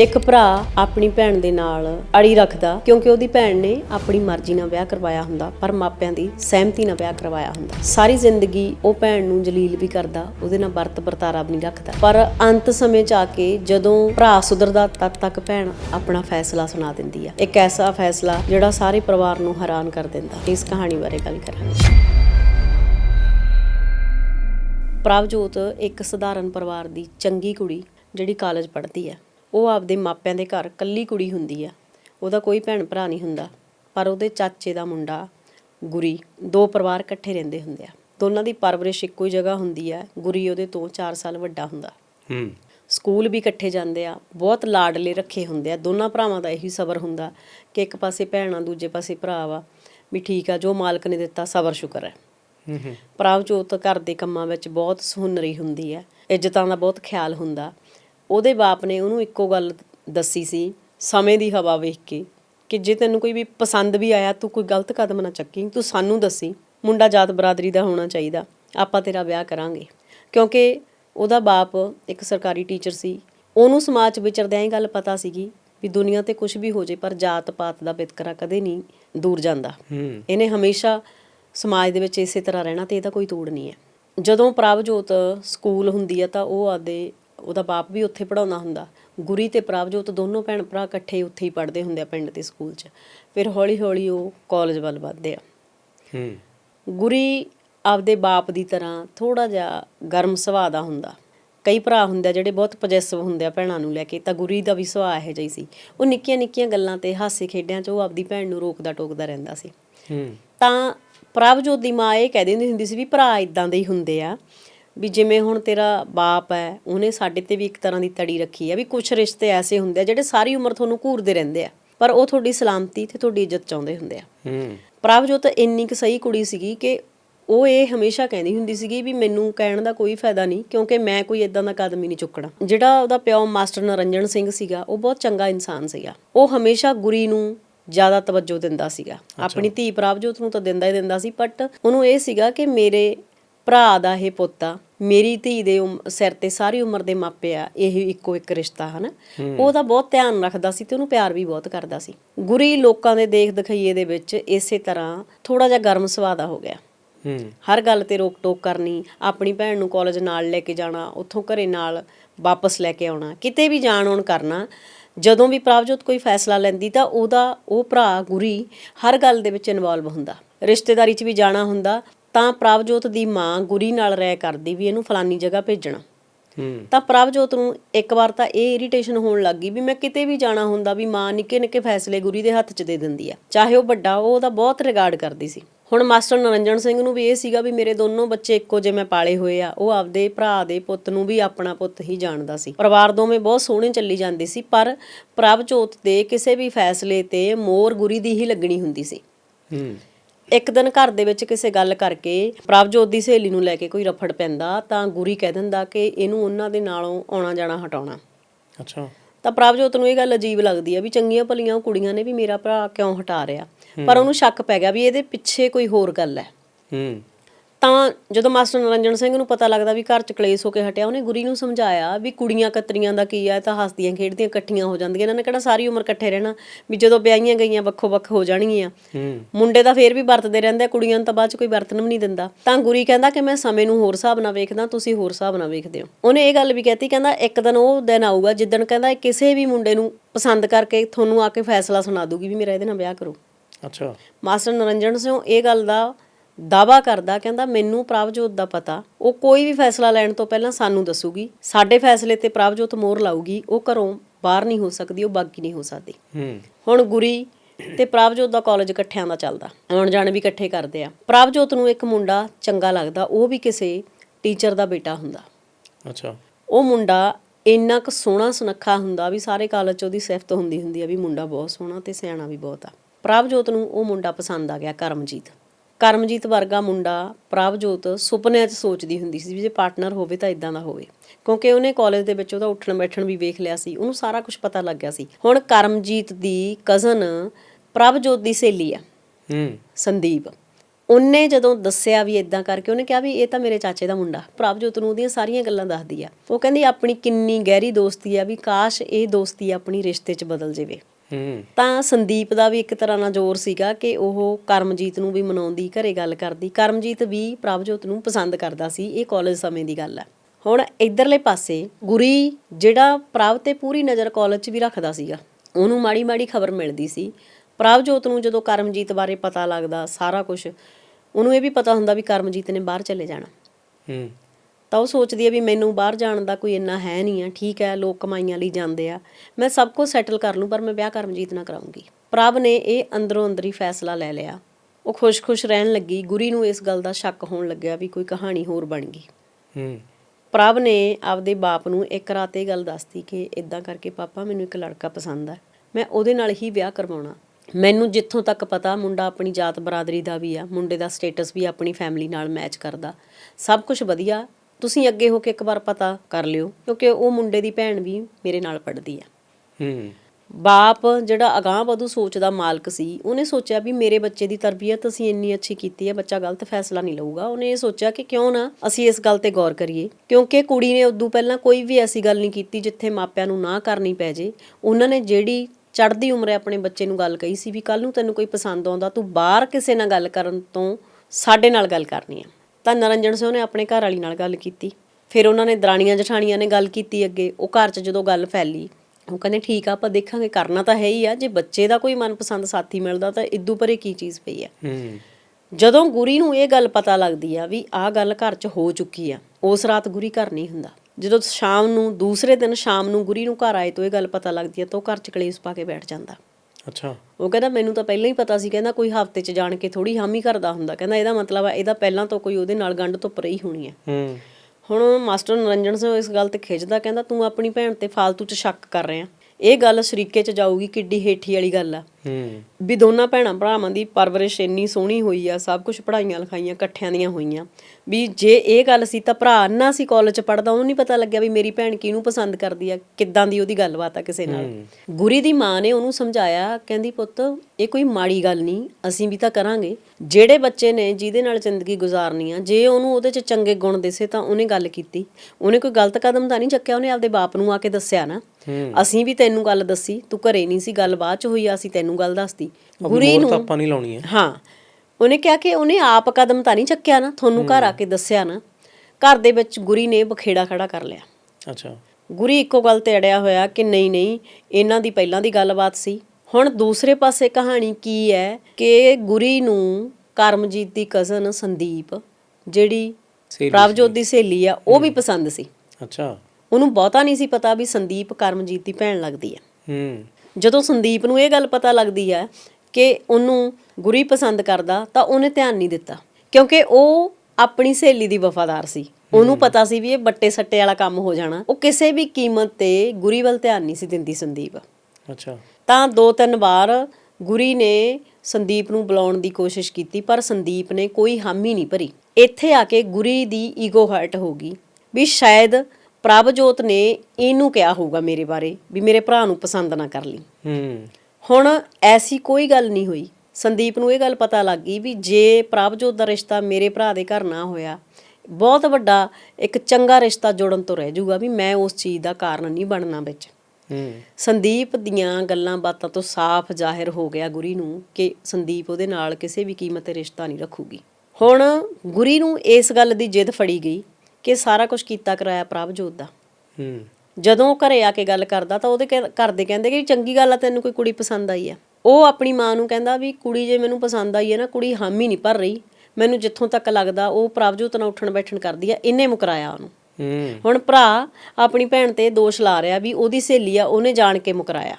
ਇੱਕ ਭਰਾ ਆਪਣੀ ਭੈਣ ਦੇ ਨਾਲ ਅੜੀ ਰੱਖਦਾ, ਕਿਉਂਕਿ ਉਹਦੀ ਭੈਣ ਨੇ ਆਪਣੀ ਮਰਜ਼ੀ ਨਾਲ ਵਿਆਹ ਕਰਵਾਇਆ ਹੁੰਦਾ, ਪਰ ਮਾਪਿਆਂ ਦੀ ਸਹਿਮਤੀ ਨਾਲ ਵਿਆਹ ਕਰਵਾਇਆ ਹੁੰਦਾ। ਸਾਰੀ ਜ਼ਿੰਦਗੀ ਉਹ ਭੈਣ ਨੂੰ ਜਲੀਲ ਵੀ ਕਰਦਾ, ਉਹਦੇ ਨਾਲ ਵਰਤ ਵਰਤਾਰਾ ਵੀ ਨਹੀਂ ਰੱਖਦਾ। ਪਰ ਅੰਤ ਸਮੇਂ 'ਚ ਆ ਕੇ ਜਦੋਂ ਭਰਾ ਸੁਧਰਦਾ, ਤਦ ਤੱਕ ਭੈਣ ਆਪਣਾ ਫੈਸਲਾ ਸੁਣਾ ਦਿੰਦੀ ਆ। ਇੱਕ ਐਸਾ ਫੈਸਲਾ ਜਿਹੜਾ ਸਾਰੇ ਪਰਿਵਾਰ ਨੂੰ ਹੈਰਾਨ ਕਰ ਦਿੰਦਾ। ਇਸ ਕਹਾਣੀ ਬਾਰੇ ਗੱਲ ਕਰਾਂਗੇ। ਪ੍ਰਭਜੋਤ ਇੱਕ ਸਧਾਰਨ ਪਰਿਵਾਰ ਦੀ ਚੰਗੀ ਕੁੜੀ ਜਿਹੜੀ ਕਾਲਜ ਪੜ੍ਹਦੀ ਹੈ ਉਹ ਆਪਦੇ ਮਾਪਿਆਂ ਦੇ ਘਰ ਕੱਲੀ ਕੁੜੀ ਹੁੰਦੀ ਆ। ਉਹਦਾ ਕੋਈ ਭੈਣ ਭਰਾ ਨਹੀਂ ਹੁੰਦਾ। ਪਰ ਉਹਦੇ ਚਾਚੇ ਦਾ ਮੁੰਡਾ ਗੁਰੀ ਦੋ ਪਰਿਵਾਰ ਇਕੱਠੇ ਰਹਿੰਦੇ ਹੁੰਦੇ ਆ। ਦੋਨਾਂ ਦੀ ਪਰਵਰਿਸ਼ ਇੱਕੋ ਹੀ ਜਗ੍ਹਾ ਹੁੰਦੀ ਆ। ਗੁਰੀ ਉਹਦੇ ਤੋਂ 4 ਸਾਲ ਵੱਡਾ ਹੁੰਦਾ। ਹੂੰ। ਸਕੂਲ ਵੀ ਇਕੱਠੇ ਜਾਂਦੇ ਆ। ਬਹੁਤ ਲਾਡਲੇ ਰੱਖੇ ਹੁੰਦੇ ਆ। ਦੋਨਾਂ ਭਰਾਵਾਂ ਦਾ ਇਹੀ ਸਬਰ ਹੁੰਦਾ ਕਿ ਇੱਕ ਪਾਸੇ ਭੈਣ ਆ ਦੂਜੇ ਪਾਸੇ ਭਰਾ ਵਾ ਵੀ ਠੀਕ ਆ ਜੋ ਮਾਲਕ ਨੇ ਦਿੱਤਾ ਸਬਰ ਸ਼ੁਕਰ ਹੈ ਹੂੰ ਹੂੰ। ਪ੍ਰਭਜੋਤ ਘਰ ਦੇ ਕੰਮਾਂ ਵਿੱਚ ਬਹੁਤ ਸੁਹਨਰੀ ਹੁੰਦੀ ਹੈ ਇੱਜ਼ਤਾਂ ਦਾ ਬਹੁਤ ਖਿਆਲ ਹੁੰਦਾ। ਉਹਦੇ ਬਾਪ ਨੇ ਉਹਨੂੰ ਇੱਕੋ ਗੱਲ ਦੱਸੀ ਸੀ ਸਮੇਂ ਦੀ ਹਵਾ ਵੇਖ ਕੇ ਕਿ ਜੇ ਤੈਨੂੰ ਕੋਈ ਵੀ ਪਸੰਦ ਵੀ ਆਇਆ ਤੂੰ ਕੋਈ ਗਲਤ ਕਦਮ ਨਾ ਚੱਕੀ ਤੂੰ ਸਾਨੂੰ ਦੱਸੀ ਮੁੰਡਾ ਜਾਤ ਬਰਾਦਰੀ ਦਾ ਹੋਣਾ ਚਾਹੀਦਾ ਆਪਾਂ ਤੇਰਾ ਵਿਆਹ ਕਰਾਂਗੇ। ਕਿਉਂਕਿ ਉਹਦਾ ਬਾਪ ਇੱਕ ਸਰਕਾਰੀ ਟੀਚਰ ਸੀ ਉਹਨੂੰ ਸਮਾਜ ਵਿਚਰਦਿਆਂ ਇਹ ਗੱਲ ਪਤਾ ਸੀਗੀ ਵੀ ਦੁਨੀਆ ਤੇ ਕੁਝ ਵੀ ਹੋ ਜੇ ਪਰ ਜਾਤ ਪਾਤ ਦਾ ਵਿਤਕਰਾ ਕਦੇ ਨਹੀਂ ਦੂਰ ਜਾਂਦਾ। ਇਹਨੇ ਹਮੇਸ਼ਾ ਸਮਾਜ ਦੇ ਵਿੱਚ ਇਸੇ ਤਰ੍ਹਾਂ ਰਹਿਣਾ ਤੇ ਇਹਦਾ ਕੋਈ ਤੋੜ ਨਹੀਂ ਹੈ। ਜਦੋਂ ਪ੍ਰਭਜੋਤ ਸਕੂਲ ਹੁੰਦੀ ਹੈ ਤਾਂ ਉਹ ਆਦੇ ਉਹਦਾ ਬਾਪ ਵੀ ਉੱਥੇ ਪੜਾਉਂਦਾ ਹੁੰਦਾ। ਗੁਰੀ ਤੇ ਪ੍ਰਭਜੋਤ ਦੋਨੋਂ ਭੈਣ ਭਰਾ ਇਕੱਠੇ ਉੱਥੇ ਹੀ ਪੜ੍ਹਦੇ ਹੁੰਦੇ ਆ ਪਿੰਡ ਦੇ ਸਕੂਲ 'ਚ। ਫਿਰ ਹੌਲੀ ਹੌਲੀ ਉਹ ਕਾਲਜ ਵੱਲ ਵੱਧਦੇ ਆ। ਹੂੰ। ਗੁਰੀ ਆਪਦੇ ਬਾਪ ਦੀ ਤਰ੍ਹਾਂ ਥੋੜਾ ਜਿਹਾ ਗਰਮ ਸੁਭਾਅ ਦਾ ਹੁੰਦਾ। ਕਈ ਭਰਾ ਹੁੰਦੇ ਆ ਜਿਹੜੇ ਬਹੁਤ ਪੋਜੈਸਿਵ ਹੁੰਦੇ ਆ ਭੈਣਾਂ ਨੂੰ ਲੈ ਕੇ ਤਾਂ ਗੁਰੀ ਦਾ ਵੀ ਸੁਭਾਅ ਇਹੋ ਜਿਹਾ ਸੀ। ਉਹ ਨਿੱਕੀਆਂ ਨਿੱਕੀਆਂ ਗੱਲਾਂ ਤੇ ਹਾਸੇ ਖੇਡਿਆਂ 'ਚ ਉਹ ਆਪਦੀ ਭੈਣ ਨੂੰ ਰੋਕਦਾ ਟੋਕਦਾ ਰਹਿੰਦਾ ਸੀ। ਹੂੰ। ਤਾਂ ਪ੍ਰਭਜੋਤ ਦੀ ਮਾਂ ਇਹ ਕਹਿ ਦਿੰਦੀ ਹੁੰਦੀ ਸੀ ਵੀ ਭਰਾ ਇਦਾਂ ਦੇ ਹੀ ਹੁੰਦੇ ਆ। ਵੀ ਜਿਵੇਂ ਹੁਣ ਤੇਰਾ ਬਾਪ ਹੈ ਉਹਨੇ ਸਾਡੇ ਤੇ ਵੀ ਇੱਕ ਤਰ੍ਹਾਂ ਦੀ ਤੜੀ ਰੱਖੀ ਆ ਵੀ ਕੁਝ ਰਿਸ਼ਤੇ ਐਸੇ ਹੁੰਦੇ ਆ ਜਿਹੜੇ ਸਾਰੀ ਉਮਰ ਤੁਹਾਨੂੰ ਘੂਰਦੇ ਰਹਿੰਦੇ ਆ ਪਰ ਉਹ ਤੁਹਾਡੀ ਸਲਾਮਤੀ ਤੇ ਤੁਹਾਡੀ ਇੱਜ਼ਤ ਚਾਹੁੰਦੇ ਹੁੰਦੇ ਆ। ਹੂੰ। ਪ੍ਰਭਜੋਤ ਇੰਨੀ ਕੁ ਸਹੀ ਕੁੜੀ ਸੀਗੀ ਕਿ ਉਹ ਇਹ ਹਮੇਸ਼ਾ ਕਹਿੰਦੀ ਹੁੰਦੀ ਸੀਗੀ ਵੀ ਮੈਨੂੰ ਕਹਿਣ ਦਾ ਕੋਈ ਫਾਇਦਾ ਨਹੀਂ ਕਿਉਂਕਿ ਮੈਂ ਕੋਈ ਇਦਾਂ ਦਾ ਕਦਮ ਹੀ ਨਹੀਂ ਚੁੱਕਣਾ। ਜਿਹੜਾ ਉਹਦਾ ਪਿਓ ਮਾਸਟਰ ਨਰਿੰਜਨ ਸਿੰਘ ਸੀਗਾ ਉਹ ਬਹੁਤ ਚੰਗਾ ਇਨਸਾਨ ਸੀਗਾ। ਉਹ ਹਮੇਸ਼ਾ ਗੁਰੀ ਨੂੰ ਜ਼ਿਆਦਾ ਤਵੱਜੋ ਦਿੰਦਾ ਸੀਗਾ। ਆਪਣੀ ਧੀ ਪ੍ਰਭਜੋਤ ਨੂੰ ਤਾਂ ਦਿੰਦਾ ਹੀ ਦਿੰਦਾ ਸੀ ਬਟ ਉਹਨੂੰ ਇਹ ਸੀਗਾ ਕਿ ਮੇਰੇ ਭਰਾ ਦਾ ਇਹ ਪੁੱਤ ਆ ਮੇਰੀ ਧੀ ਦੇ ਉਮ- ਸਿਰ ਤੇ ਸਾਰੀ ਉਮਰ ਦੇ ਮਾਪੇ ਆ ਇਹ ਇੱਕੋ ਇੱਕ ਰਿਸ਼ਤਾ ਹਨ? ਉਹਦਾ ਬਹੁਤ ਧਿਆਨ ਰੱਖਦਾ ਸੀ ਤੇ ਉਹਨੂੰ ਪਿਆਰ ਵੀ ਬਹੁਤ ਕਰਦਾ ਸੀ। ਗੁਰੀ ਲੋਕਾਂ ਦੇ ਦੇਖ ਦਿਖਾਈਏ ਦੇ ਵਿੱਚ ਇਸੇ ਤਰ੍ਹਾਂ ਥੋੜਾ ਜਿਹਾ ਗਰਮ ਸੁਭਾਅ ਦਾ ਹੋ ਗਿਆ। ਹੂੰ। ਹਰ ਗੱਲ ਤੇ ਰੋਕ ਟੋਕ ਕਰਨੀ ਆਪਣੀ ਭੈਣ ਨੂੰ ਕਾਲਜ ਨਾਲ ਲੈ ਕੇ ਜਾਣਾ ਉੱਥੋਂ ਘਰੇ ਨਾਲ ਵਾਪਸ ਲੈ ਕੇ ਆਉਣਾ ਕਿਤੇ ਵੀ ਜਾਣ ਆਉਣ ਕਰਨਾ ਜਦੋਂ ਵੀ ਪ੍ਰਭਜੋਤ ਕੋਈ ਫੈਸਲਾ ਲੈਂਦੀ ਤਾਂ ਉਹਦਾ ਉਹ ਭਰਾ ਗੁਰੀ ਹਰ ਗੱਲ ਦੇ ਵਿੱਚ ਇਨਵੋਲਵ ਹੁੰਦਾ। ਰਿਸ਼ਤੇਦਾਰੀ 'ਚ ਵੀ ਜਾਣਾ ਹੁੰਦਾ ਤਾਂ ਪ੍ਰਭਜੋਤ ਦੀ ਮਾਂ ਗੁਰੀ ਨਾਲ ਰਹਿ ਕਰਦੀ ਵੀ ਇਹਨੂੰ ਫਲਾਨੀ ਜਗ੍ਹਾ ਭੇਜਣਾ। ਹੂੰ ਤਾਂ ਪ੍ਰਭਜੋਤ ਨੂੰ ਇੱਕ ਵਾਰ ਤਾਂ ਇਹ ਇਰੀਟੇਸ਼ਨ ਹੋਣ ਲੱਗ ਗਈ ਵੀ ਮੈਂ ਕਿਤੇ ਵੀ ਜਾਣਾ ਹੁੰਦਾ ਵੀ ਮਾਂ ਨਿੱਕੇ ਨਿੱਕੇ ਫੈਸਲੇ ਗੁਰੀ ਦੇ ਹੱਥ 'ਚ ਦੇ ਦਿੰਦੀ ਆ। ਚਾਹੇ ਉਹ ਵੱਡਾ ਉਹ ਉਹਦਾ ਬਹੁਤ ਰਿਗਾਰਡ ਕਰਦੀ ਸੀ। ਹੁਣ ਮਾਸਟਰ ਨਰਿੰਜਨ ਸਿੰਘ ਨੂੰ ਵੀ ਇਹ ਸੀਗਾ ਵੀ ਮੇਰੇ ਦੋਨੋਂ ਬੱਚੇ ਇੱਕੋ ਜਿਹੇ ਮੈਂ ਪਾਲੇ ਹੋਏ ਆ, ਉਹ ਆਪਦੇ ਭਰਾ ਦੇ ਪੁੱਤ ਨੂੰ ਵੀ ਆਪਣਾ ਪੁੱਤ ਹੀ ਜਾਣਦਾ ਸੀ। ਪਰਿਵਾਰ ਦੋਵੇਂ ਬਹੁਤ ਸੋਹਣੇ ਚੱਲੀ ਜਾਂਦੇ ਸੀ, ਪਰ ਪ੍ਰਭਜੋਤ ਦੇ ਕਿਸੇ ਵੀ ਫੈਸਲੇ ਤੇ ਮੋਰ ਗੁਰੀ ਦੀ ਹੀ ਲੱਗਣੀ ਹੁੰਦੀ ਸੀ। ਹੂੰ। ਇੱਕ ਦਿਨ ਘਰ ਦੇ ਵਿੱਚ ਕਿਸੇ ਗੱਲ ਕਰਕੇ ਪ੍ਰਭਜੋਤ ਦੀ ਸਹੇਲੀ ਨੂੰ ਲੈ ਕੇ ਕੋਈ ਰਫੜ ਪੈਂਦਾ ਤਾਂ ਗੁਰੀ ਕਹਿ ਦਿੰਦਾ ਕਿ ਇਹਨੂੰ ਉਹਨਾਂ ਦੇ ਨਾਲੋਂ ਆਉਣਾ ਜਾਣਾ ਹਟਾਉਣਾ। ਅੱਛਾ। ਤਾਂ ਪ੍ਰਭਜੋਤ ਨੂੰ ਇਹ ਗੱਲ ਅਜੀਬ ਲੱਗਦੀ ਆ ਵੀ ਚੰਗੀਆਂ ਭਲੀਆਂ ਕੁੜੀਆਂ ਨੇ ਵੀ ਮੇਰਾ ਭਰਾ ਕਿਉਂ ਹਟਾ ਰਿਹਾ? ਪਰ ਉਹਨੂੰ ਸ਼ੱਕ ਪੈ ਗਿਆ ਵੀ ਇਹਦੇ ਪਿੱਛੇ ਕੋਈ ਹੋਰ ਗੱਲ ਹੈ। ਹੂੰ। ਤਾਂ ਜਦੋਂ ਮਾਸਟਰ ਨਰਿੰਜਨ ਸਿੰਘ ਨੂੰ ਪਤਾ ਲੱਗਦਾ ਵੀ ਘਰ ਚ ਕਲੇਸ਼ ਹੋ ਕੇ ਹਟਿਆ ਉਹਨੇ ਗੁਰੀ ਨੂੰ ਸਮਝਾਇਆ ਵੀ ਕੁੜੀਆਂ ਕਤਰੀਆਂ ਦਾ ਕੀ ਆ ਤਾਂ ਹੱਸਦੀਆਂ ਖੇਡਦੀਆਂ ਇਕੱਠੀਆਂ ਹੋ ਜਾਂਦੀਆਂ ਇਹਨਾਂ ਨੇ ਕਿਹੜਾ ਸਾਰੀ ਉਮਰ ਇਕੱਠੇ ਰਹਿਣਾ ਵੀ ਜਦੋਂ ਵਿਆਹੀਆਂ ਗਈਆਂ ਵੱਖੋ ਵੱਖ ਹੋ ਜਾਣਗੀਆਂ। ਮੁੰਡੇ ਤਾਂ ਫੇਰ ਵੀ ਵਰਤਦੇ ਰਹਿੰਦੇ ਕੁੜੀਆਂ ਨੂੰ ਤਾਂ ਬਾਅਦ ਚ ਕੋਈ ਵਰਤਨ ਵੀ ਨਹੀਂ ਦਿੰਦਾ। ਤਾਂ ਗੁਰੀ ਕਹਿੰਦਾ ਕਿ ਮੈਂ ਸਮੇਂ ਨੂੰ ਹੋਰ ਹਿਸਾਬ ਨਾਲ ਵੇਖਦਾ ਤੁਸੀਂ ਹੋਰ ਹਿਸਾਬ ਨਾਲ ਵੇਖਦੇ ਹੋ। ਉਹਨੇ ਇਹ ਗੱਲ ਵੀ ਕਹਿਤੀ ਕਹਿੰਦਾ ਇੱਕ ਦਿਨ ਉਹ ਦਿਨ ਆਊਗਾ ਜਿੱਦਣ ਕਹਿੰਦਾ ਕਿਸੇ ਵੀ ਮੁੰਡੇ ਨੂੰ ਪਸੰਦ ਕਰਕੇ ਤੁਹਾਨੂੰ ਆ ਕੇ ਫੈਸਲਾ ਸੁਣਾ ਦੂਗੀ ਵੀ ਮੇਰਾ ਇਹਦੇ ਨਾਲ ਵਿਆਹ ਕਰੋ। ਅੱਛਾ। ਮਾਸਟਰ ਨਰਿੰਜਨ ਸਿੰਘ ਇਹ ਗੱਲ ਦਾ ਦਾਵਾ ਕਰਦਾ ਕਹਿੰਦਾ ਮੈਨੂੰ ਪ੍ਰਭਜੋਤ ਦਾ ਪਤਾ ਉਹ ਕੋਈ ਵੀ ਫੈਸਲਾ ਲੈਣ ਤੋਂ ਪਹਿਲਾਂ ਸਾਨੂੰ ਦੱਸੂਗੀ। ਸਾਡੇ ਫੈਸਲੇ ਤੇ ਪ੍ਰਭਜੋਤ ਮੋਹਰ ਲਾਊਗੀ ਉਹ ਘਰੋਂ ਬਾਹਰ ਨਹੀਂ ਹੋ ਸਕਦੀ ਉਹ ਬਾਗੀ ਨਹੀਂ ਹੋ ਸਕਦੀ। ਹੁਣ ਗੁਰੀ ਤੇ ਪ੍ਰਭਜੋਤ ਦਾ ਕਾਲਜ ਇਕੱਠਿਆਂ ਦਾ ਚੱਲਦਾ। ਆਉਣ ਜਾਣ ਵੀ ਇਕੱਠੇ ਕਰਦੇ ਆ। ਪ੍ਰਭਜੋਤ ਨੂੰ ਇੱਕ ਮੁੰਡਾ ਚੰਗਾ ਲੱਗਦਾ ਉਹ ਵੀ ਕਿਸੇ ਟੀਚਰ ਦਾ ਬੇਟਾ ਹੁੰਦਾ। ਅੱਛਾ। ਉਹ ਮੁੰਡਾ ਇੰਨਾ ਕੁ ਸੋਹਣਾ ਸੁਨੱਖਾ ਹੁੰਦਾ ਵੀ ਸਾਰੇ ਕਾਲਜ 'ਚ ਉਹਦੀ ਸਿਫਤ ਹੁੰਦੀ ਹੁੰਦੀ ਆ ਵੀ ਮੁੰਡਾ ਬਹੁਤ ਸੋਹਣਾ ਤੇ ਸਿਆਣਾ ਵੀ ਬਹੁਤ ਆ। ਪ੍ਰਭਜੋਤ ਨੂੰ ਉਹ ਮੁੰਡਾ ਪਸੰਦ ਆ ਗਿਆ ਕਰਮਜੀਤ। ਕਰਮਜੀਤ ਵਰਗਾ ਮੁੰਡਾ ਪ੍ਰਭਜੋਤ ਸੁਪਨਿਆਂ 'ਚ ਸੋਚਦੀ ਹੁੰਦੀ ਸੀ ਵੀ ਜੇ ਪਾਰਟਨਰ ਹੋਵੇ ਤਾਂ ਇਦਾਂ ਦਾ ਹੋਵੇ। ਕਿਉਂਕਿ ਉਹਨੇ ਕਾਲਜ ਦੇ ਵਿੱਚ ਉਹਦਾ ਉੱਠਣ ਬੈਠਣ ਵੀ ਵੇਖ ਲਿਆ ਸੀ। ਉਹਨੂੰ ਸਾਰਾ ਕੁਝ ਪਤਾ ਲੱਗ ਗਿਆ ਸੀ। ਹੁਣ ਕਰਮਜੀਤ ਦੀ ਕਜ਼ਨ ਪ੍ਰਭਜੋਤ ਦੀ ਸਹੇਲੀ ਆ। ਹੂੰ। ਸੰਦੀਪ। ਉਹਨੇ ਜਦੋਂ ਦੱਸਿਆ ਵੀ ਇਦਾਂ ਕਰਕੇ ਉਹਨੇ ਕਿਹਾ ਵੀ ਇਹ ਤਾਂ ਮੇਰੇ ਚਾਚੇ ਦਾ ਮੁੰਡਾ। ਪ੍ਰਭਜੋਤ ਨੂੰ ਉਹਦੀਆਂ ਸਾਰੀਆਂ ਗੱਲਾਂ ਦੱਸਦੀ ਆ। ਉਹ ਕਹਿੰਦੀ ਆਪਣੀ ਕਿੰਨੀ ਗਹਿਰੀ ਦੋਸਤੀ ਆ ਵੀ ਕਾਸ਼ ਇਹ ਦੋਸਤੀ ਆਪਣੀ ਰਿਸ਼ਤੇ 'ਚ ਬਦਲ ਜਾਵੇ। ਤਾਂ ਸੰਦੀਪ ਦਾ ਵੀ ਇੱਕ ਤਰ੍ਹਾਂ ਨਾਲ ਜ਼ੋਰ ਸੀਗਾ ਕਿ ਉਹ ਕਰਮਜੀਤ ਨੂੰ ਵੀ ਮਨਾਉਂਦੀ, ਘਰੇ ਗੱਲ ਕਰਦੀ। ਕਰਮਜੀਤ ਵੀ ਪ੍ਰਭਜੋਤ ਨੂੰ ਪਸੰਦ ਕਰਦਾ ਸੀ। ਇਹ ਕਾਲਜ ਸਮੇਂ ਦੀ ਗੱਲ ਹੈ। ਹੁਣ ਇਧਰਲੇ ਪਾਸੇ ਗੁਰੀ ਜਿਹੜਾ ਪ੍ਰਭ ਤੇ ਪੂਰੀ ਨਜ਼ਰ ਕਾਲਜ 'ਚ ਵੀ ਰੱਖਦਾ ਸੀਗਾ, ਉਹਨੂੰ ਮਾੜੀ ਮਾੜੀ ਖਬਰ ਮਿਲਦੀ ਸੀ। ਪ੍ਰਭਜੋਤ ਨੂੰ ਜਦੋਂ ਕਰਮਜੀਤ ਬਾਰੇ ਪਤਾ ਲੱਗਦਾ ਸਾਰਾ ਕੁਝ ਉਹਨੂੰ ਇਹ ਵੀ ਪਤਾ ਹੁੰਦਾ ਵੀ ਕਰਮਜੀਤ ਨੇ ਬਾਹਰ ਚਲੇ ਜਾਣਾ। ਹੂੰ। ਤਾਂ ਉਹ ਸੋਚਦੀ ਹੈ ਵੀ ਮੈਨੂੰ ਬਾਹਰ ਜਾਣ ਦਾ ਕੋਈ ਇੰਨਾ ਹੈ ਨਹੀਂ ਆ ਠੀਕ ਹੈ ਲੋਕ ਕਮਾਈਆਂ ਲਈ ਜਾਂਦੇ ਆ। ਮੈਂ ਸਭ ਕੁਝ ਸੈਟਲ ਕਰ ਲੂੰ ਪਰ ਮੈਂ ਵਿਆਹ ਕਰਮਜੀਤ ਨਾਲ ਕਰਾਉਂਗੀ। ਪ੍ਰਭ ਨੇ ਇਹ ਅੰਦਰੋਂ ਅੰਦਰੀ ਫੈਸਲਾ ਲੈ ਲਿਆ। ਉਹ ਖੁਸ਼-ਖੁਸ਼ ਰਹਿਣ ਲੱਗੀ। ਗੁਰੀ ਨੂੰ ਇਸ ਗੱਲ ਦਾ ਸ਼ੱਕ ਹੋਣ ਲੱਗਿਆ ਵੀ ਕੋਈ ਕਹਾਣੀ ਹੋਰ ਬਣ ਗਈ। ਹੂੰ। ਪ੍ਰਭ ਨੇ ਆਪਦੇ ਬਾਪ ਨੂੰ ਇੱਕ ਰਾਤ ਇਹ ਗੱਲ ਦੱਸਤੀ ਕਿ ਇਦਾਂ ਕਰਕੇ ਪਾਪਾ ਮੈਨੂੰ ਇੱਕ ਲੜਕਾ ਪਸੰਦ ਆ। ਮੈਂ ਉਹਦੇ ਨਾਲ ਹੀ ਵਿਆਹ ਕਰਵਾਉਣਾ। ਮੈਨੂੰ ਜਿੱਥੋਂ ਤੱਕ ਪਤਾ ਮੁੰਡਾ ਆਪਣੀ ਜਾਤ ਬਰਾਦਰੀ ਦਾ ਵੀ ਆ। ਮੁੰਡੇ ਦਾ ਸਟੇਟਸ ਵੀ ਆਪਣੀ ਫੈਮਿਲੀ ਨਾਲ ਮੈਚ ਕਰਦਾ। ਸਭ ਕੁਝ ਵਧੀਆ। ਤੁਸੀਂ ਅੱਗੇ ਹੋ ਕੇ ਇੱਕ ਵਾਰ ਪਤਾ ਕਰ ਲਿਓ ਕਿਉਂਕਿ ਉਹ ਮੁੰਡੇ ਦੀ ਭੈਣ ਵੀ ਮੇਰੇ ਨਾਲ ਪੜ੍ਹਦੀ ਆ। ਹੂੰ। ਬਾਪ ਜਿਹੜਾ ਅਗਾਂਹ ਵਧੂ ਸੋਚ ਦਾ ਮਾਲਕ ਸੀ ਉਹਨੇ ਸੋਚਿਆ ਵੀ ਮੇਰੇ ਬੱਚੇ ਦੀ ਤਰਬੀਅਤ ਅਸੀਂ ਇੰਨੀ ਅੱਛੀ ਕੀਤੀ ਹੈ ਬੱਚਾ ਗਲਤ ਫੈਸਲਾ ਨਹੀਂ ਲਊਗਾ। ਉਹਨੇ ਇਹ ਸੋਚਿਆ ਕਿ ਕਿਉਂ ਨਾ ਅਸੀਂ ਇਸ ਗੱਲ ਤੇ ਗੌਰ ਕਰੀਏ ਕਿਉਂਕਿ ਕੁੜੀ ਨੇ ਉਦੋਂ ਪਹਿਲਾਂ ਕੋਈ ਵੀ ਐਸੀ ਗੱਲ ਨਹੀਂ ਕੀਤੀ ਜਿੱਥੇ ਮਾਪਿਆਂ ਨੂੰ ਨਾ ਕਰਨੀ ਪੈ ਜੇ। ਉਹਨਾਂ ਨੇ ਜਿਹੜੀ ਚੜ੍ਹਦੀ ਉਮਰੇ ਆਪਣੇ ਬੱਚੇ ਨੂੰ ਗੱਲ ਕਹੀ ਸੀ ਵੀ ਕੱਲ ਨੂੰ ਤੈਨੂੰ ਕੋਈ ਪਸੰਦ ਆਉਂਦਾ ਤੂੰ ਬਾਹਰ ਕਿਸੇ ਨਾਲ ਗੱਲ ਕਰਨ ਤੋਂ ਸਾਡੇ ਨਾਲ ਗੱਲ ਕਰਨੀ ਆ। ਤਾਂ ਨਰਨਜਨ ਸਿੰਘ ਨੇ ਆਪਣੇ ਘਰ ਵਾਲੀ ਨਾਲ ਗੱਲ ਕੀਤੀ। ਫਿਰ ਉਹਨਾਂ ਨੇ ਦਰਾਣੀਆਂ ਜਠਾਣੀਆਂ ਨੇ ਗੱਲ ਕੀਤੀ ਅੱਗੇ। ਉਹ ਘਰ 'ਚ ਜਦੋਂ ਗੱਲ ਫੈਲੀ ਉਹ ਕਹਿੰਦੇ ਠੀਕ ਆ ਆਪਾਂ ਦੇਖਾਂਗੇ ਕਰਨਾ ਤਾਂ ਹੈ ਹੀ ਆ। ਜੇ ਬੱਚੇ ਦਾ ਕੋਈ ਮਨਪਸੰਦ ਸਾਥੀ ਮਿਲਦਾ ਤਾਂ ਇਦੋਂ ਪਰੇ ਕੀ ਚੀਜ਼ ਪਈ ਆ? ਹੂੰ। ਜਦੋਂ ਗੁਰੀ ਨੂੰ ਇਹ ਗੱਲ ਪਤਾ ਲੱਗਦੀ ਆ ਵੀ ਆਹ ਗੱਲ ਘਰ 'ਚ ਹੋ ਚੁੱਕੀ ਆ ਉਸ ਰਾਤ ਗੁਰੀ ਘਰ ਨਹੀਂ ਹੁੰਦਾ। ਜਦੋਂ ਸ਼ਾਮ ਨੂੰ ਦੂਸਰੇ ਦਿਨ ਸ਼ਾਮ ਨੂੰ ਗੁਰੀ ਨੂੰ ਘਰ ਆਏ ਤੋਂ ਇਹ ਗੱਲ ਪਤਾ ਲੱਗਦੀ ਆ ਤਾਂ ਉਹ ਘਰ 'ਚ ਕਲੇਸ਼ ਪਾ ਕੇ ਬੈਠ ਜਾਂਦਾ। ਅੱਛਾ। ਉਹ ਕਹਿੰਦਾ ਮੈਨੂੰ ਤਾਂ ਪਹਿਲਾਂ ਹੀ ਪਤਾ ਸੀ ਕਹਿੰਦਾ ਕੋਈ ਹਫ਼ਤੇ 'ਚ ਜਾਣ ਕੇ ਥੋੜੀ ਹਾਮੀ ਕਰਦਾ ਹੁੰਦਾ। ਕਹਿੰਦਾ ਇਹਦਾ ਮਤਲਬ ਆ ਇਹਦਾ ਪਹਿਲਾਂ ਤੋਂ ਕੋਈ ਉਹਦੇ ਨਾਲ ਗੰਢ ਤੋਂ ਪਰੇ ਹੀ ਹੋਣੀ ਆ। ਹੂੰ। ਹੁਣ ਮਾਸਟਰ ਨਰਿੰਜਨ ਸਿੰਘ ਇਸ ਗੱਲ ਤੇ ਖਿੱਚਦਾ ਕਹਿੰਦਾ ਤੂੰ ਆਪਣੀ ਭੈਣ ਤੇ ਫਾਲਤੂ 'ਚ ਸ਼ੱਕ ਕਰ ਰਿਹਾ। ਇਹ ਗੱਲ ਸ਼ਰੀਕੇ 'ਚ ਜਾਊਗੀ ਕਿੱਡੀ ਹੇਠੀ ਵਾਲੀ ਗੱਲ ਆ। ਹੂੰ। ਵੀ ਦੋਨਾਂ ਭੈਣਾਂ ਭਰਾਵਾਂ ਦੀ ਪਰਵਰਿਸ਼ ਇੰਨੀ ਸੋਹਣੀ ਹੋਈ ਆ ਸਭ ਕੁਝ ਪੜ੍ਹਾਈਆਂ ਲਿਖਾਈਆਂ ਇਕੱਠਿਆਂ ਦੀਆਂ ਹੋਈਆਂ। ਵੀ ਜੇ ਇਹ ਗੱਲ ਸੀ ਤਾਂ ਭਰਾ ਅੰਨਾ ਸੀ ਕਾਲਜ 'ਚ ਪੜਦਾ ਉਹਨੂੰ ਨਹੀਂ ਪਤਾ ਲੱਗਿਆ ਵੀ ਮੇਰੀ ਭੈਣ ਕਿਹਨੂੰ ਪਸੰਦ ਕਰਦੀ ਆ ਕਿੱਦਾਂ ਦੀ ਉਹਦੀ ਗੱਲਬਾਤ ਆ ਕਿਸੇ ਨਾਲ। ਗੁਰੀ ਦੀ ਮਾਂ ਨੇ ਉਹਨੂੰ ਸਮਝਾਇਆ ਕਹਿੰਦੀ ਪੁੱਤ ਇਹ ਕੋਈ ਮਾੜੀ ਗੱਲ ਨਹੀਂ ਅਸੀਂ ਵੀ ਤਾਂ ਕਰਾਂਗੇ। ਜਿਹੜੇ ਬੱਚੇ ਨੇ ਜਿਹਦੇ ਨਾਲ ਜ਼ਿੰਦਗੀ ਗੁਜ਼ਾਰਨੀ ਆ ਜੇ ਉਹਨੂੰ ਉਹਦੇ 'ਚ ਚੰਗੇ ਗੁਣ ਦਿਸੇ ਤਾਂ ਉਹਨੇ ਗੱਲ ਕੀਤੀ। ਉਹਨੇ ਕੋਈ ਗਲਤ ਕਦਮ ਤਾਂ ਨਹੀਂ ਚੱਕਿਆ ਉਹਨੇ ਆਪਦੇ ਬਾਪ ਨੂੰ ਆ ਕੇ ਦੱਸਿਆ ਨਾ। ਅਸੀਂ ਵੀ ਤੈਨੂੰ ਗੱਲ ਦੱਸੀ ਤੂੰ ਘਰੇ ਨਹੀਂ ਸੀ ਗੱਲ ਬਾਅਦ ਚ ਹੋਈ ਆ ਅਸੀਂ ਤੈਨੂੰ ਗੱਲ ਦੱਸਤੀ। ਗੁਰੀ ਨੂੰ ਤਾਂ ਆਪਾਂ ਨਹੀਂ ਲਾਉਣੀ ਹੈ ਹਾਂ। ਉਹਨੇ ਕਿਹਾ ਕਿ ਉਹਨੇ ਆਪ ਕਦਮ ਤਾਂ ਨਹੀਂ ਚੱਕਿਆ ਨਾ ਤੁਹਾਨੂੰ ਘਰ ਆ ਕੇ ਦੱਸਿਆ ਨਾ। ਘਰ ਦੇ ਵਿੱਚ ਗੁਰੀ ਨੇ ਬਖੇੜਾ ਖੜਾ ਕਰ ਲਿਆ। ਅੱਛਾ। ਗੁਰੀ ਇੱਕੋ ਗੱਲ ਤੇ ਅੜਿਆ ਹੋਇਆ ਕਿ ਨਹੀਂ ਨਹੀਂ ਇਹਨਾਂ ਦੀ ਪਹਿਲਾਂ ਦੀ ਗੱਲਬਾਤ ਸੀ। ਹੁਣ ਦੂਸਰੇ ਪਾਸੇ ਕਹਾਣੀ ਕੀ ਹੈ ਕਿ ਗੁਰੀ ਨੂੰ ਕਰਮਜੀਤ ਦੀ ਕਜ਼ਨ ਸੰਦੀਪ ਜਿਹੜੀ ਪ੍ਰਭਜੋਤ ਦੀ ਸਹੇਲੀ ਆ ਉਹ ਵੀ ਪਸੰਦ ਸੀ। ਅੱਛਾ। ਉਹਨੂੰ ਬਹੁਤਾ ਨਹੀਂ ਸੀ ਪਤਾ ਵੀ ਸੰਦੀਪ ਕਰਮਜੀਤ ਦੀ ਭੈਣ ਲੱਗਦੀ ਹੈ। ਹੂੰ। ਜਦੋਂ ਸੰਦੀਪ ਨੂੰ ਇਹ ਗੱਲ ਪਤਾ ਲੱਗਦੀ ਹੈ ਕਿ ਉਹਨੂੰ ਗੁਰੀ ਪਸੰਦ ਕਰਦਾ ਤਾਂ ਉਹਨੇ ਧਿਆਨ ਨਹੀਂ ਦਿੱਤਾ। ਕਿਉਂਕਿ ਉਹ ਆਪਣੀ ਸਹੇਲੀ ਦੀ ਵਫਾਦਾਰ ਸੀ। ਉਹਨੂੰ ਪਤਾ ਸੀ ਵੀ ਇਹ ਬੱਟੇ ਸੱਟੇ ਵਾਲਾ ਕੰਮ ਹੋ ਜਾਣਾ। ਉਹ ਕਿਸੇ ਵੀ ਕੀਮਤ ਤੇ ਗੁਰੀ ਵੱਲ ਧਿਆਨ ਨਹੀਂ ਸੀ ਦਿੰਦੀ ਸੰਦੀਪ। ਅੱਛਾ। ਤਾਂ ਦੋ ਤਿੰਨ ਵਾਰ ਗੁਰੀ ਨੇ ਸੰਦੀਪ ਨੂੰ ਬੁਲਾਉਣ ਦੀ ਕੋਸ਼ਿਸ਼ ਕੀਤੀ ਪਰ ਸੰਦੀਪ ਨੇ ਕੋਈ ਹਾਮੀ ਨਹੀਂ ਭਰੀ। ਇੱਥੇ ਆ ਕੇ ਗੁਰੀ ਦੀ ਈਗੋ ਹਰਟ ਹੋ ਗਈ ਵੀ ਸ਼ਾਇਦ ਪ੍ਰਭਜੋਤ ਨੇ ਇਹਨੂੰ ਕਿਹਾ ਹੋਊਗਾ ਮੇਰੇ ਬਾਰੇ ਵੀ ਮੇਰੇ ਭਰਾ ਨੂੰ ਪਸੰਦ ਨਾ ਕਰ ਲਈ। ਹੂੰ। ਹੁਣ ਐਸੀ ਕੋਈ ਗੱਲ ਨਹੀਂ ਹੋਈ। ਸੰਦੀਪ ਨੂੰ ਇਹ ਗੱਲ ਪਤਾ ਲੱਗ ਗਈ ਵੀ ਜੇ ਪ੍ਰਭਜੋਤ ਦਾ ਰਿਸ਼ਤਾ ਮੇਰੇ ਭਰਾ ਦੇ ਘਰ ਨਾ ਹੋਇਆ ਬਹੁਤ ਵੱਡਾ ਇੱਕ ਚੰਗਾ ਰਿਸ਼ਤਾ ਜੋੜਨ ਤੋਂ ਰਹਿ ਜਾਊਗਾ ਵੀ ਮੈਂ ਉਸ ਚੀਜ਼ ਦਾ ਕਾਰਨ ਨਹੀਂ ਬਣਨਾ ਵਿੱਚ। ਹੂੰ। ਸੰਦੀਪ ਦੀਆਂ ਗੱਲਾਂ ਬਾਤਾਂ ਤੋਂ ਸਾਫ਼ ਜ਼ਾਹਿਰ ਹੋ ਗਿਆ ਗੁਰੀ ਨੂੰ ਕਿ ਸੰਦੀਪ ਉਹਦੇ ਨਾਲ ਕਿਸੇ ਵੀ ਕੀਮਤ ਤੇ ਰਿਸ਼ਤਾ ਨਹੀਂ ਰੱਖੂਗੀ। ਹੁਣ ਗੁਰੀ ਨੂੰ ਇਸ ਗੱਲ ਦੀ ਜਿੱਦ ਫੜੀ ਗਈ ਕਿ ਸਾਰਾ ਕੁਝ ਕੀਤਾ ਕਰਾਇਆ ਪ੍ਰਭਜੋਤ ਦਾ। ਹੂੰ। ਜਦੋਂ ਘਰੇ ਆ ਕੇ ਗੱਲ ਕਰਦਾ ਤਾਂ ਉਹਦੇ ਘਰ ਦੇ ਕਹਿੰਦੇ ਕਿ ਚੰਗੀ ਗੱਲ ਆ ਤੈਨੂੰ ਕੋਈ ਕੁੜੀ ਪਸੰਦ ਆਈ ਆ। ਉਹ ਆਪਣੀ ਮਾਂ ਨੂੰ ਕਹਿੰਦਾ ਵੀ ਕੁੜੀ ਜੇ ਮੈਨੂੰ ਪਸੰਦ ਆਈ ਹੈ ਨਾ ਕੁੜੀ ਹਾਮੀ ਨਹੀਂ ਭਰ ਰਹੀ। ਮੈਨੂੰ ਜਿੱਥੋਂ ਤੱਕ ਲੱਗਦਾ ਉਹ ਪ੍ਰਭਜੋਤ ਨਾਲ ਉੱਠਣ ਬੈਠਣ ਕਰਦੀ ਆ ਇੰਨੇ ਮੁਕਰਾਇਆ ਉਹਨੂੰ। ਹੂੰ। ਹੁਣ ਭਰਾ ਆਪਣੀ ਭੈਣ ਤੇ ਦੋਸ਼ ਲਾ ਰਿਹਾ ਵੀ ਉਹਦੀ ਸਹੇਲੀ ਆ ਉਹਨੇ ਜਾਣ ਕੇ ਮੁਕਰਾਇਆ।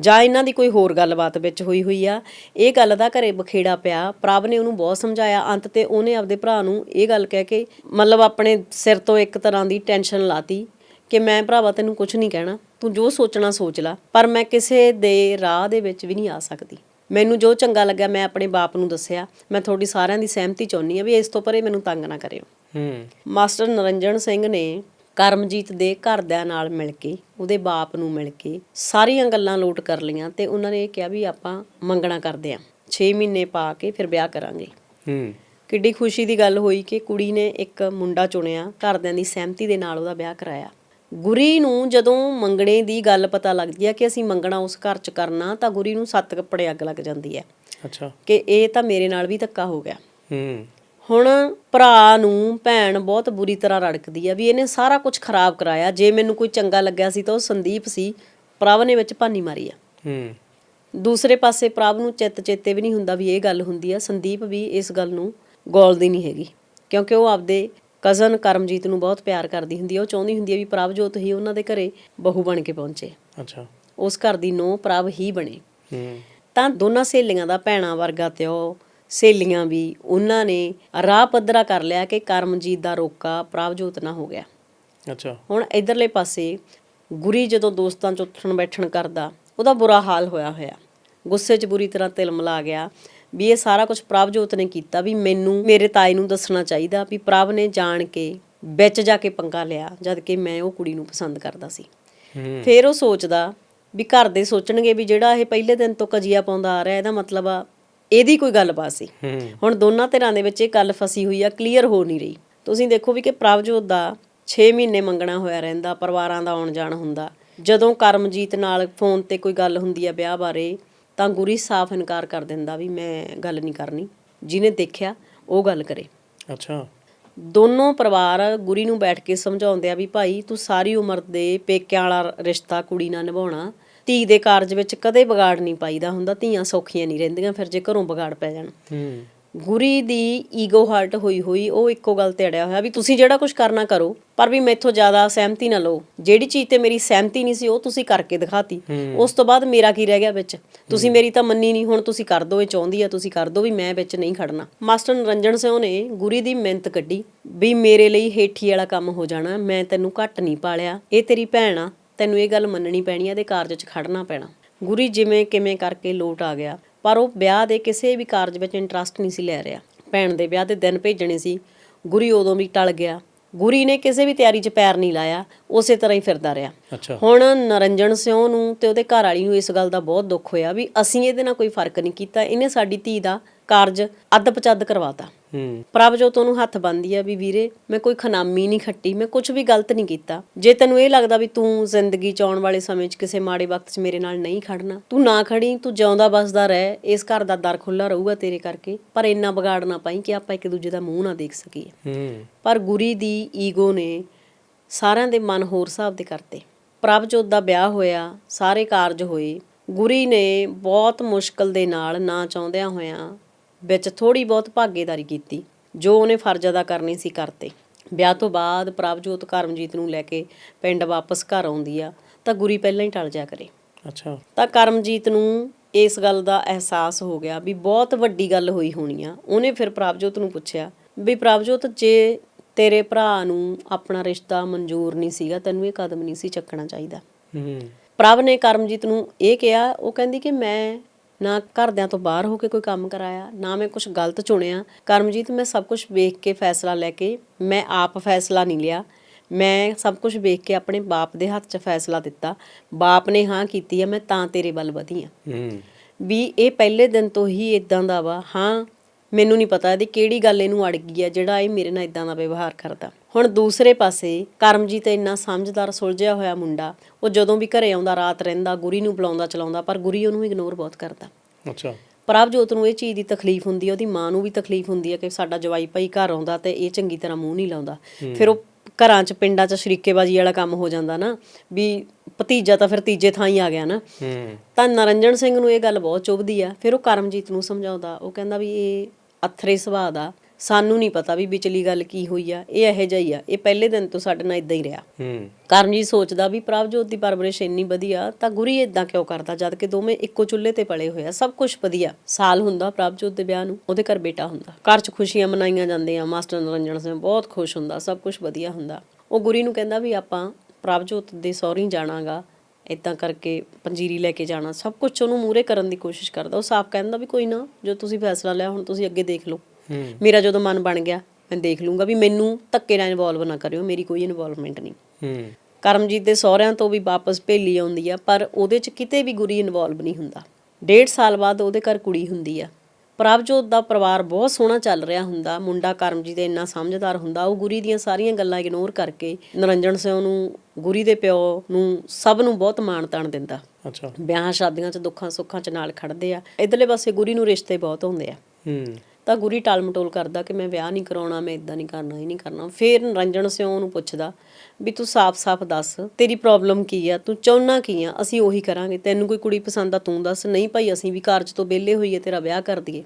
ਜਾਂ ਇਹਨਾਂ ਦੀ ਕੋਈ ਹੋਰ ਗੱਲਬਾਤ ਵਿੱਚ ਹੋਈ ਹੋਈ ਆ ਇਹ ਗੱਲ ਦਾ ਘਰੇ ਬਖੇੜਾ ਪਿਆ। ਪ੍ਰਭ ਨੇ ਉਹਨੂੰ ਬਹੁਤ ਸਮਝਾਇਆ। ਅੰਤ ਤੇ ਉਹਨੇ ਆਪਦੇ ਭਰਾ ਨੂੰ ਇਹ ਗੱਲ ਕਹਿ ਕੇ ਮਤਲਬ ਆਪਣੇ ਸਿਰ ਤੋਂ ਇੱਕ ਤਰ੍ਹਾਂ ਦੀ ਟੈਨਸ਼ਨ ਲਾਤੀ ਕਿ ਮੈਂ ਭਰਾਵਾ ਤੈਨੂੰ ਕੁਝ ਨਹੀਂ ਕਹਿਣਾ ਤੂੰ ਜੋ ਸੋਚਣਾ ਸੋਚ ਲੈ। ਪਰ ਮੈਂ ਕਿਸੇ ਦੇ ਰਾਹ ਦੇ ਵਿੱਚ ਵੀ ਨਹੀਂ ਆ ਸਕਦੀ। ਮੈਨੂੰ ਜੋ ਚੰਗਾ ਲੱਗਿਆ ਮੈਂ ਆਪਣੇ ਬਾਪ ਨੂੰ ਦੱਸਿਆ। ਮੈਂ ਤੁਹਾਡੀ ਸਾਰਿਆਂ ਦੀ ਸਹਿਮਤੀ ਚਾਹੁੰਦੀ ਆ ਵੀ ਇਸ ਤੋਂ ਪਰੇ ਮੈਨੂੰ ਤੰਗ ਨਾ ਕਰਿਓ। ਹੂੰ। ਮਾਸਟਰ ਨਰਿੰਜਨ ਸਿੰਘ ਨੇ ਕਰਮਜੀਤ ਦੇ ਘਰਦਿਆਂ ਨਾਲ ਮਿਲ ਕੇ ਉਹਦੇ ਬਾਪ ਨੂੰ ਮਿਲ ਕੇ ਸਾਰੀਆਂ ਗੱਲਾਂ ਲੋਟ ਕਰ ਲਈਆਂ ਤੇ ਉਹਨਾਂ ਨੇ ਇਹ ਕਿਹਾ ਵੀ ਆਪਾਂ ਮੰਗਣਾ ਕਰਦੇ ਆਂ 6 ਮਹੀਨੇ ਪਾ ਕੇ ਫਿਰ ਵਿਆਹ ਕਰਾਂਗੇ। ਹੂੰ। ਕਿੱਡੀ ਖੁਸ਼ੀ ਦੀ ਗੱਲ ਹੋਈ ਕਿ ਕੁੜੀ ਨੇ ਇੱਕ ਮੁੰਡਾ ਚੁਣਿਆ ਘਰਦਿਆਂ ਦੀ ਸਹਿਮਤੀ ਦੇ ਨਾਲ ਉਹਦਾ ਵਿਆਹ ਕਰਾਇਆ। ਗੁਰੀ ਨੂੰ ਜਦੋਂ ਮੰਗਣੇ ਦੀ ਗੱਲ ਪਤਾ ਲੱਗਦੀ ਹੈ ਕਿ ਅਸੀਂ ਮੰਗਣਾ ਉਸ ਘਰ 'ਚ ਕਰਨਾ ਤਾਂ ਗੁਰੀ ਨੂੰ ਸੱਤ ਕੱਪੜੇ ਅੱਗ ਲੱਗ ਜਾਂਦੀ ਹੈ। ਅੱਛਾ। ਕਿ ਇਹ ਤਾਂ ਮੇਰੇ ਨਾਲ ਵੀ ਧੱਕਾ ਹੋ ਗਿਆ। ਹੂੰ। ਹੁਣ ਭਰਾ ਨੂੰ ਭੈਣ ਬਹੁਤ ਬੁਰੀ ਤਰ੍ਹਾਂ ਰੜਕਦੀ ਆ ਵੀ ਇਹਨੇ ਸਾਰਾ ਕੁਝ ਖਰਾਬ ਕਰਾਇਆ। ਜੇ ਮੈਨੂੰ ਕੋਈ ਚੰਗਾ ਲੱਗਿਆ ਸੀ ਤਾਂ ਉਹ ਸੰਦੀਪ ਸੀ। ਪ੍ਰਭ ਨੇ ਵਿੱਚ ਭਾਨੀ ਮਾਰੀ ਆ। ਹੂੰ। ਦੂਸਰੇ ਪਾਸੇ ਪ੍ਰਭ ਨੂੰ ਚਿੱਤ ਚੇਤੇ ਵੀ ਨਹੀਂ ਹੁੰਦਾ ਵੀ ਇਹ ਗੱਲ ਹੁੰਦੀ ਆ। ਸੰਦੀਪ ਵੀ ਇਸ ਗੱਲ ਨੂੰ ਗੌਲਦੀ ਨਹੀਂ ਹੈਗੀ। ਕਿਉਂਕਿ ਉਹ ਆਪਦੇ ਕਜ਼ਨ ਕਰਮਜੀਤ ਨੂੰ ਬਹੁਤ ਪਿਆਰ ਕਰਦੀ ਹੁੰਦੀ ਆ। ਉਹ ਚਾਹੁੰਦੀ ਹੁੰਦੀ ਆ ਵੀ ਪ੍ਰਭਜੋਤ ਹੀ ਉਹਨਾਂ ਦੇ ਘਰੇ ਬਹੂ ਬਣ ਕੇ ਪਹੁੰਚੇ। ਅੱਛਾ। ਉਸ ਘਰ ਦੀ ਨੋ ਪ੍ਰਭ ਹੀ ਬਣੇ। ਹੂੰ। ਤਾਂ ਦੋਨਾਂ ਸਹੇਲੀਆਂ ਦਾ ਭੈਣਾ ਵਰਗਾ ਤੇ ਉਹ ਸਹੇਲੀਆਂ ਵੀ ਉਹਨਾਂ ਨੇ ਰਾਹ ਪੱਧਰਾ ਕਰ ਲਿਆ ਕਿ ਕਰਮਜੀਤ ਦਾ ਰੋਕਾ ਪ੍ਰਭਜੋਤ ਨਾ ਹੋ ਗਿਆ। ਅੱਛਾ। ਹੁਣ ਇਧਰਲੇ ਪਾਸੇ ਗੁਰੀ ਜਦੋਂ ਦੋਸਤਾਂ 'ਚ ਉੱਠਣ ਬੈਠਣ ਕਰਦਾ ਉਹਦਾ ਬੁਰਾ ਹਾਲ ਹੋਇਆ ਹੋਇਆ। ਗੁੱਸੇ 'ਚ ਬੁਰੀ ਤਰ੍ਹਾਂ ਤਿਲ ਮਿਲਾ ਗਿਆ ਵੀ ਇਹ ਸਾਰਾ ਕੁਝ ਪ੍ਰਭਜੋਤ ਨੇ ਕੀਤਾ ਵੀ ਮੈਨੂੰ ਮੇਰੇ ਤਾਈ ਨੂੰ ਦੱਸਣਾ ਚਾਹੀਦਾ ਵੀ ਪ੍ਰਭ ਨੇ ਜਾਣ ਕੇ ਵਿੱਚ ਜਾ ਕੇ ਪੰਗਾ ਲਿਆ ਜਦ ਕਿ ਮੈਂ ਉਹ ਕੁੜੀ ਨੂੰ ਪਸੰਦ ਕਰਦਾ ਸੀ। ਫਿਰ ਉਹ ਸੋਚਦਾ ਵੀ ਘਰ ਦੇ ਸੋਚਣਗੇ ਵੀ ਜਿਹੜਾ ਇਹ ਪਹਿਲੇ ਦਿਨ ਤੋਂ ਕਜੀਆ ਪਾਉਂਦਾ ਆ ਰਿਹਾ ਇਹਦਾ ਮਤਲਬ ਆ ਇਹਦੀ ਕੋਈ ਗੱਲਬਾਤ ਸੀ। ਹੁਣ ਦੋਨਾਂ ਧਿਰਾਂ ਦੇ ਵਿੱਚ ਇਹ ਗੱਲ ਫਸੀ ਹੋਈ ਆ ਕਲੀਅਰ ਹੋ ਨਹੀਂ ਰਹੀ। ਤੁਸੀਂ ਦੇਖੋ ਵੀ ਕਿ ਪ੍ਰਭਜੋਤ ਦਾ 6 ਮਹੀਨੇ ਮੰਗਣਾ ਹੋਇਆ ਰਹਿੰਦਾ ਪਰਿਵਾਰਾਂ ਦਾ ਆਉਣ ਜਾਣ ਹੁੰਦਾ। ਜਦੋਂ ਕਰਮਜੀਤ ਨਾਲ ਫੋਨ ਤੇ ਕੋਈ ਗੱਲ ਹੁੰਦੀ ਆ ਵਿਆਹ ਬਾਰੇ ਤਾਂ ਗੁਰੀ ਸਾਫ਼ ਇਨਕਾਰ ਕਰ ਦਿੰਦਾ ਵੀ ਮੈਂ ਗੱਲ ਨਹੀਂ ਕਰਨੀ ਜਿਹਨੇ ਦੇਖਿਆ ਉਹ ਗੱਲ ਕਰੇ। ਅੱਛਾ। ਦੋਨੋਂ ਪਰਿਵਾਰ ਗੁਰੀ ਨੂੰ ਬੈਠ ਕੇ ਸਮਝਾਉਂਦੇ ਆ ਵੀ ਭਾਈ ਤੂੰ ਸਾਰੀ ਉਮਰ ਦੇ ਪੇਕਿਆਂ ਵਾਲਾ ਰਿਸ਼ਤਾ ਕੁੜੀ ਨਾਲ ਨਿਭਾਉਣਾ ਧੀ ਦੇ ਕਾਰਜ ਵਿੱਚ ਕਦੇ ਵਿਗਾੜ ਨਹੀਂ ਪਾਈਦਾ ਹੁੰਦਾ ਧੀਆਂ ਸੌਖੀਆਂ ਨਹੀਂ ਰਹਿੰਦੀਆਂ ਫਿਰ ਜੇ ਘਰੋਂ ਵਿਗਾੜ ਪੈ ਜਾਣ। ਹੂੰ। ਗੁਰੀ ਦੀ ਈਗੋ ਹਰਟ ਹੋਈ ਹੋਈ ਉਹ ਇੱਕੋ ਗੱਲ ਤੇ ਅੜਿਆ ਹੋਇਆ ਵੀ ਤੁਸੀਂ ਜਿਹੜਾ ਕੁਝ ਕਰਨਾ ਕਰੋ ਪਰ ਵੀ ਮੈਥੋਂ ਜ਼ਿਆਦਾ ਸਹਿਮਤੀ ਨਾ ਲਓ। ਜਿਹੜੀ ਚੀਜ਼ ਤੇ ਮੇਰੀ ਸਹਿਮਤੀ ਨਹੀਂ ਸੀ ਉਹ ਤੁਸੀਂ ਕਰਕੇ ਦਿਖਾਤੀ। ਉਸ ਤੋਂ ਬਾਅਦ ਮੇਰਾ ਕੀ ਰਹਿ ਗਿਆ ਵਿੱਚ? ਤੁਸੀਂ ਮੇਰੀ ਤਾਂ ਮੰਨੀ ਨਹੀਂ ਹੁਣ ਤੁਸੀਂ ਕਰ ਦਿਓ ਇਹ ਚਾਹੁੰਦੀ ਆ ਤੁਸੀਂ ਕਰ ਦਿਓ ਵੀ ਮੈਂ ਵਿੱਚ ਨਹੀਂ ਖੜਨਾ। ਮਾਸਟਰ ਨਰਿੰਜਨ ਸਿੰਘ ਨੇ ਗੁਰੀ ਦੀ ਮਿਹਨਤ ਕੱਢੀ ਵੀ ਮੇਰੇ ਲਈ ਹੇਠੀ ਵਾਲਾ ਕੰਮ ਹੋ ਜਾਣਾ ਮੈਂ ਤੈਨੂੰ ਘੱਟ ਨਹੀਂ ਪਾਲਿਆ ਇਹ ਤੇਰੀ ਭੈਣ ਆ ਤੈਨੂੰ ਇਹ ਗੱਲ ਮੰਨਣੀ ਪੈਣੀ ਆ ਇਹਦੇ ਕਾਰਜ 'ਚ ਖੜਨਾ ਪੈਣਾ। ਗੁਰੀ ਜਿਵੇਂ ਕਿਵੇਂ ਕਰਕੇ ਲੋਟ ਆ ਗਿਆ ਪਰ ਉਹ ਵਿਆਹ ਦੇ ਕਿਸੇ ਵੀ ਕਾਰਜ ਵਿੱਚ ਇੰਟਰਸਟ ਨਹੀਂ ਸੀ ਲੈ ਰਿਹਾ। ਭੈਣ ਦੇ ਵਿਆਹ ਦੇ ਦਿਨ ਭੇਜਣੇ ਸੀ। ਗੁਰੀ ਉਦੋਂ ਵੀ ਟਲ ਗਿਆ। ਗੁਰੀ ਨੇ ਕਿਸੇ ਵੀ ਤਿਆਰੀ 'ਚ ਪੈਰ ਨਹੀਂ ਲਾਇਆ ਉਸੇ ਤਰ੍ਹਾਂ ਹੀ ਫਿਰਦਾ ਰਿਹਾ। ਹੁਣ ਨਰਿੰਜਨ ਸਿੰਘ ਨੂੰ ਤੇ ਉਹਦੇ ਘਰ ਵਾਲੀ ਨੂੰ ਇਸ ਗੱਲ ਦਾ ਬਹੁਤ ਦੁੱਖ ਹੋਇਆ ਵੀ ਅਸੀਂ ਇਹਦੇ ਨਾਲ ਕੋਈ ਫ਼ਰਕ ਨਹੀਂ ਕੀਤਾ ਇਹਨੇ ਸਾਡੀ ਧੀ ਦਾ ਕਾਰਜ ਅੱਧ ਪਚੱਦ ਕਰਵਾਤਾ। ਹੂੰ ਪ੍ਰਭਜੋਤ ਉਹਨੂੰ ਹੱਥ ਬੰਨ੍ਹਦੀ ਆ ਵੀ ਵੀਰੇ ਮੈਂ ਕੋਈ ਖਨਾਮੀ ਨਹੀਂ ਖੱਟੀ ਮੈਂ ਕੁਝ ਵੀ ਗਲਤ ਨਹੀਂ ਕੀਤਾ। ਜੇ ਤੈਨੂੰ ਇਹ ਲੱਗਦਾ ਵੀ ਤੂੰ ਜ਼ਿੰਦਗੀ ਚ ਆਉਣ ਵਾਲੇ ਸਮੇਂ 'ਚ ਕਿਸੇ ਮਾੜੇ ਵਕਤ 'ਚ ਮੇਰੇ ਨਾਲ ਨਹੀਂ ਖੜਨਾ ਤੂੰ ਨਾ ਖੜੀ ਤੂੰ ਜਿਉਂਦਾ ਬਸਦਾ ਰਹਿ ਇਸ ਘਰ ਦਾ ਦਰ ਖੁੱਲਾ ਰਹੂਗਾ ਤੇਰੇ ਕਰਕੇ ਪਰ ਇੰਨਾ ਵਿਗਾੜ ਨਾ ਪਾਈ ਕਿ ਆਪਾਂ ਇੱਕ ਦੂਜੇ ਦਾ ਮੂੰਹ ਨਾ ਦੇਖ ਸਕੀਏ। ਹੂੰ। ਪਰ ਗੁਰੀ ਦੀ ਈਗੋ ਨੇ ਸਾਰਿਆਂ ਦੇ ਮਨ ਹੋਰ ਹਿਸਾਬ ਦੇ ਕਰਤੇ। ਪ੍ਰਭਜੋਤ ਦਾ ਵਿਆਹ ਹੋਇਆ ਸਾਰੇ ਕਾਰਜ ਹੋਏ ਗੁਰੀ ਨੇ ਬਹੁਤ ਮੁਸ਼ਕਲ ਦੇ ਨਾਲ ਨਾ ਚਾਹੁੰਦਿਆਂ ਹੋਇਆਂ ਵਿੱਚ ਥੋੜੀ ਬਹੁਤ ਭਾਗੀਦਾਰੀ ਕੀਤੀ ਜੋ ਉਹਨੇ ਫਰਜ਼ ਅਦਾ ਕਰਨੇ ਸੀ ਕਰਤੇ ਵਿਆਹ ਤੋਂ ਬਾਅਦ ਪ੍ਰਭਜੋਤ ਕਰਮਜੀਤ ਨੂੰ ਲੈ ਕੇ ਪਿੰਡ ਵਾਪਸ ਘਰ ਆਉਂਦੀ ਆ ਤਾਂ ਗੁਰੀ ਪਹਿਲਾਂ ਹੀ ਟਲ ਜਾ ਕਰੇ। ਅੱਛਾ। ਤਾਂ ਕਰਮਜੀਤ ਨੂੰ ਇਸ ਗੱਲ ਦਾ ਅਹਿਸਾਸ ਹੋ ਗਿਆ ਵੀ ਬਹੁਤ ਵੱਡੀ ਗੱਲ ਹੋਈ ਹੋਣੀ ਆ। ਉਹਨੇ ਫਿਰ ਪ੍ਰਭਜੋਤ ਨੂੰ ਪੁੱਛਿਆ ਵੀ ਪ੍ਰਭਜੋਤ ਜੇ ਤੇਰੇ ਭਰਾ ਨੂੰ ਆਪਣਾ ਰਿਸ਼ਤਾ ਮਨਜ਼ੂਰ ਨਹੀਂ ਸੀਗਾ ਤੈਨੂੰ ਇਹ ਕਦਮ ਨਹੀਂ ਸੀ ਚੱਕਣਾ ਚਾਹੀਦਾ। ਹੂੰ। ਪ੍ਰਭ ਨੇ ਕਰਮਜੀਤ ਨੂੰ ਇਹ ਕਿਹਾ ਉਹ ਕਹਿੰਦੀ ਕਿ ਮੈਂ ਨਾ ਘਰਦਿਆਂ ਤੋਂ ਬਾਹਰ ਹੋ ਕੇ ਕੋਈ ਕੰਮ ਕਰਾਇਆ ਨਾ ਮੈਂ ਕੁਝ ਗਲਤ ਚੁਣਿਆ। ਕਰਮਜੀਤ ਮੈਂ ਸਭ ਕੁਝ ਵੇਖ ਕੇ ਫੈਸਲਾ ਲੈ ਕੇ ਮੈਂ ਆਪ ਫੈਸਲਾ ਨਹੀਂ ਲਿਆ। ਮੈਂ ਸਭ ਕੁਝ ਵੇਖ ਕੇ ਆਪਣੇ ਬਾਪ ਦੇ ਹੱਥ 'ਚ ਫੈਸਲਾ ਦਿੱਤਾ। ਬਾਪ ਨੇ ਹਾਂ ਕੀਤੀ ਆ ਮੈਂ ਤਾਂ ਤੇਰੇ ਵੱਲ ਵਧੀ ਆ। ਹੂੰ। ਵੀ ਇਹ ਪਹਿਲੇ ਦਿਨ ਤੋਂ ਹੀ ਇਦਾਂ ਦਾ ਵਾ। ਹਾਂ ਮੈਨੂੰ ਨਹੀਂ ਪਤਾ ਇਹਦੀ ਕਿਹੜੀ ਗੱਲ ਇਹਨੂੰ ਅੜ ਗਈ ਆ ਜਿਹੜਾ ਇਹ ਮੇਰੇ ਨਾਲ ਇਦਾਂ ਦਾ ਵਿਵਹਾਰ ਕਰਦਾ। ਹੁਣ ਦੂਸਰੇ ਪਾਸੇ ਕਰਮਜੀਤ ਇੰਨਾ ਸਮਝਦਾਰ ਸੁਲਝਿਆ ਹੋਇਆ ਮੁੰਡਾ ਉਹ ਜਦੋਂ ਵੀ ਘਰੇ ਆਉਂਦਾ ਰਾਤ ਰਹਿੰਦਾ ਗੁਰੀ ਨੂੰ ਬੁਲਾਉਂਦਾ ਚਲਾਉਂਦਾ ਪਰ ਗੁਰੀ ਉਹਨੂੰ ਇਗਨੋਰ ਬਹੁਤ ਕਰਦਾ। ਅੱਛਾ। ਪ੍ਰਭਜੋਤ ਨੂੰ ਇਹ ਚੀਜ਼ ਦੀ ਤਕਲੀਫ ਹੁੰਦੀ ਹੈ ਉਹਦੀ ਮਾਂ ਨੂੰ ਵੀ ਤਕਲੀਫ ਹੁੰਦੀ ਹੈ ਕਿ ਸਾਡਾ ਜਵਾਈ ਭਾਈ ਘਰ ਆਉਂਦਾ ਤੇ ਇਹ ਚੰਗੀ ਤਰ੍ਹਾਂ ਮੂੰਹ ਨਹੀਂ ਲਾਉਂਦਾ। ਫਿਰ ਉਹ ਘਰਾਂ 'ਚ ਪਿੰਡਾਂ 'ਚ ਸ਼ਰੀਕੇਬਾਜੀ ਵਾਲਾ ਕੰਮ ਹੋ ਜਾਂਦਾ ਨਾ ਵੀ ਭਤੀਜਾ ਤਾਂ ਫਿਰ ਤੀਜੇ ਥਾਂ ਹੀ ਆ ਗਿਆ ਨਾ। ਤਾਂ ਨਰਿੰਜਨ ਸਿੰਘ ਨੂੰ ਇਹ ਗੱਲ ਬਹੁਤ ਚੁਭਦੀ ਆ ਫਿਰ ਉਹ ਕਰਮਜੀਤ ਨੂੰ ਸਮਝਾਉਂਦਾ ਉਹ ਕਹਿੰਦਾ ਵੀ ਇਹ ਅਥਰੇ ਸੁਭਾਅ ਦਾ ਸਾਨੂੰ ਨਹੀਂ ਪਤਾ ਵੀ ਵਿਚਲੀ ਗੱਲ ਕੀ ਹੋਈ ਆ ਇਹ ਇਹੋ ਜਿਹਾ ਹੀ ਆ। ਇਹ ਪਹਿਲੇ ਦਿਨ ਤੋਂ ਸਾਡੇ ਨਾਲ ਇਦਾਂ ਹੀ ਰਿਹਾ। ਹੂੰ। ਕਰਮਜੀਤ ਸੋਚਦਾ ਵੀ ਪ੍ਰਭਜੋਤ ਦੀ ਪਰਵਰਿਸ਼ ਇੰਨੀ ਵਧੀਆ ਤਾਂ ਗੁਰੀ ਇਦਾਂ ਕਿਉਂ ਕਰਦਾ ਜਦ ਕਿ ਦੋਵੇਂ ਇੱਕੋ ਚੁੱਲ੍ਹੇ ਤੇ ਪਲੇ ਹੋਏ ਆ। ਸਭ ਕੁਝ ਵਧੀਆ। ਸਾਲ ਹੁੰਦਾ ਪ੍ਰਭਜੋਤ ਦੇ ਵਿਆਹ ਨੂੰ ਉਹਦੇ ਘਰ ਬੇਟਾ ਹੁੰਦਾ। ਘਰ 'ਚ ਖੁਸ਼ੀਆਂ ਮਨਾਈਆਂ ਜਾਂਦੀਆਂ ਮਾਸਟਰ ਨਰਿੰਜਨ ਸਿੰਘ ਬਹੁਤ ਖੁਸ਼ ਹੁੰਦਾ ਸਭ ਕੁਝ ਵਧੀਆ ਹੁੰਦਾ। ਉਹ ਗੁਰੀ ਨੂੰ ਕਹਿੰਦਾ ਵੀ ਆਪਾਂ ਪ੍ਰਭਜੋਤ ਦੇ ਸਹੁਰੀ ਜਾਣਾਗਾ ਇਦਾਂ ਕਰਕੇ ਪੰਜੀਰੀ ਲੈ ਕੇ ਜਾਣਾ। ਸਭ ਕੁਝ ਉਹਨੂੰ ਮੂਰੇ ਕਰਨ ਦੀ ਕੋਸ਼ਿਸ਼ ਕਰਦਾ। ਉਹ ਸਾਫ਼ ਕਹਿੰਦਾ ਵੀ ਕੋਈ ਨਾ ਜੋ ਤੁਸੀਂ ਫੈਸਲਾ ਲਿਆ ਹੁਣ ਤੁਸੀਂ ਅੱਗੇ ਦੇਖ ਲਓ। ਮੇਰਾ ਜਦੋਂ ਮਨ ਬਣ ਗਿਆ ਮੈਂ ਦੇਖ ਲੂੰਗਾ ਵੀ ਮੈਨੂੰ ਧੱਕੇ ਨਾਲ ਇਨਵੋਲਵ ਨਾ ਕਰਿਓ ਮੇਰੀ ਕੋਈ ਇਨਵੋਲਵਮੈਂਟ ਨਹੀਂ। ਹੂੰ। ਕਰਮਜੀਤ ਦੇ ਸਹੁਰਿਆਂ ਤੋਂ ਵੀ ਵਾਪਸ ਭੇਲੀ ਆਉਂਦੀ ਆ ਪਰ ਉਹਦੇ 'ਚ ਕਿਤੇ ਵੀ ਗੁਰੀ ਇਨਵੋਲਵ ਨਹੀਂ ਹੁੰਦਾ। ਡੇਢ ਸਾਲ ਬਾਅਦ ਉਹਦੇ ਘਰ ਕੁੜੀ ਹੁੰਦੀ ਆ। ਪ੍ਰਭਜੋਤ ਦਾ ਪਰਿਵਾਰ ਬਹੁਤ ਸੋਹਣਾ ਚੱਲ ਰਿਹਾ ਹੁੰਦਾ ਮੁੰਡਾ ਕਰਮਜੀਤ ਇੰਨਾ ਸਮਝਦਾਰ ਹੁੰਦਾ ਉਹ ਗੁਰੀ ਦੀਆਂ ਸਾਰੀਆਂ ਗੱਲਾਂ ਇਗਨੋਰ ਕਰਕੇ ਨਰਿੰਜਨ ਸਿੰਘ ਨੂੰ ਗੁਰੀ ਦੇ ਪਿਓ ਨੂੰ ਸਭ ਨੂੰ ਬਹੁਤ ਮਾਣ ਤਾਣ ਦਿੰਦਾ। ਅੱਛਾ। ਵਿਆਹਾਂ ਸ਼ਾਦੀਆਂ 'ਚ ਦੁੱਖਾਂ ਸੁੱਖਾਂ 'ਚ ਨਾਲ ਖੜਦੇ ਆ। ਇਧਰਲੇ ਪਾਸੇ ਗੁਰੀ ਨੂੰ ਰਿਸ਼ਤੇ ਬਹੁਤ ਹੁੰਦੇ ਆ। ਹੂੰ। ਤਾਂ ਗੁਰੀ ਟਾਲ-ਮਟੋਲ ਕਰਦਾ ਕਿ ਮੈਂ ਵਿਆਹ ਨਹੀਂ ਕਰਾਉਣਾ ਮੈਂ ਇਦਾਂ ਨਹੀਂ ਕਰਨਾ ਇਹ ਨਹੀਂ ਕਰਨਾ। ਫਿਰ ਨਰਿੰਜਨ ਸਿੰਘ ਨੂੰ ਪੁੱਛਦਾ ਵੀ ਤੂੰ ਸਾਫ਼-ਸਾਫ਼ ਦੱਸ ਤੇਰੀ ਪ੍ਰੋਬਲਮ ਕੀ ਆ? ਤੂੰ ਚਾਹੁੰਨਾ ਕੀ ਆ? ਅਸੀਂ ਉਹੀ ਕਰਾਂਗੇ। ਤੈਨੂੰ ਕੋਈ ਕੁੜੀ ਪਸੰਦ ਆ ਤੂੰ ਦੱਸ। ਨਹੀਂ ਭਾਈ ਅਸੀਂ ਵੀ ਕਾਰਜ ਤੋਂ ਵਿਹਲੇ ਹੋਈਏ ਤੇਰਾ ਵਿਆਹ ਕਰ ਦਈਏ।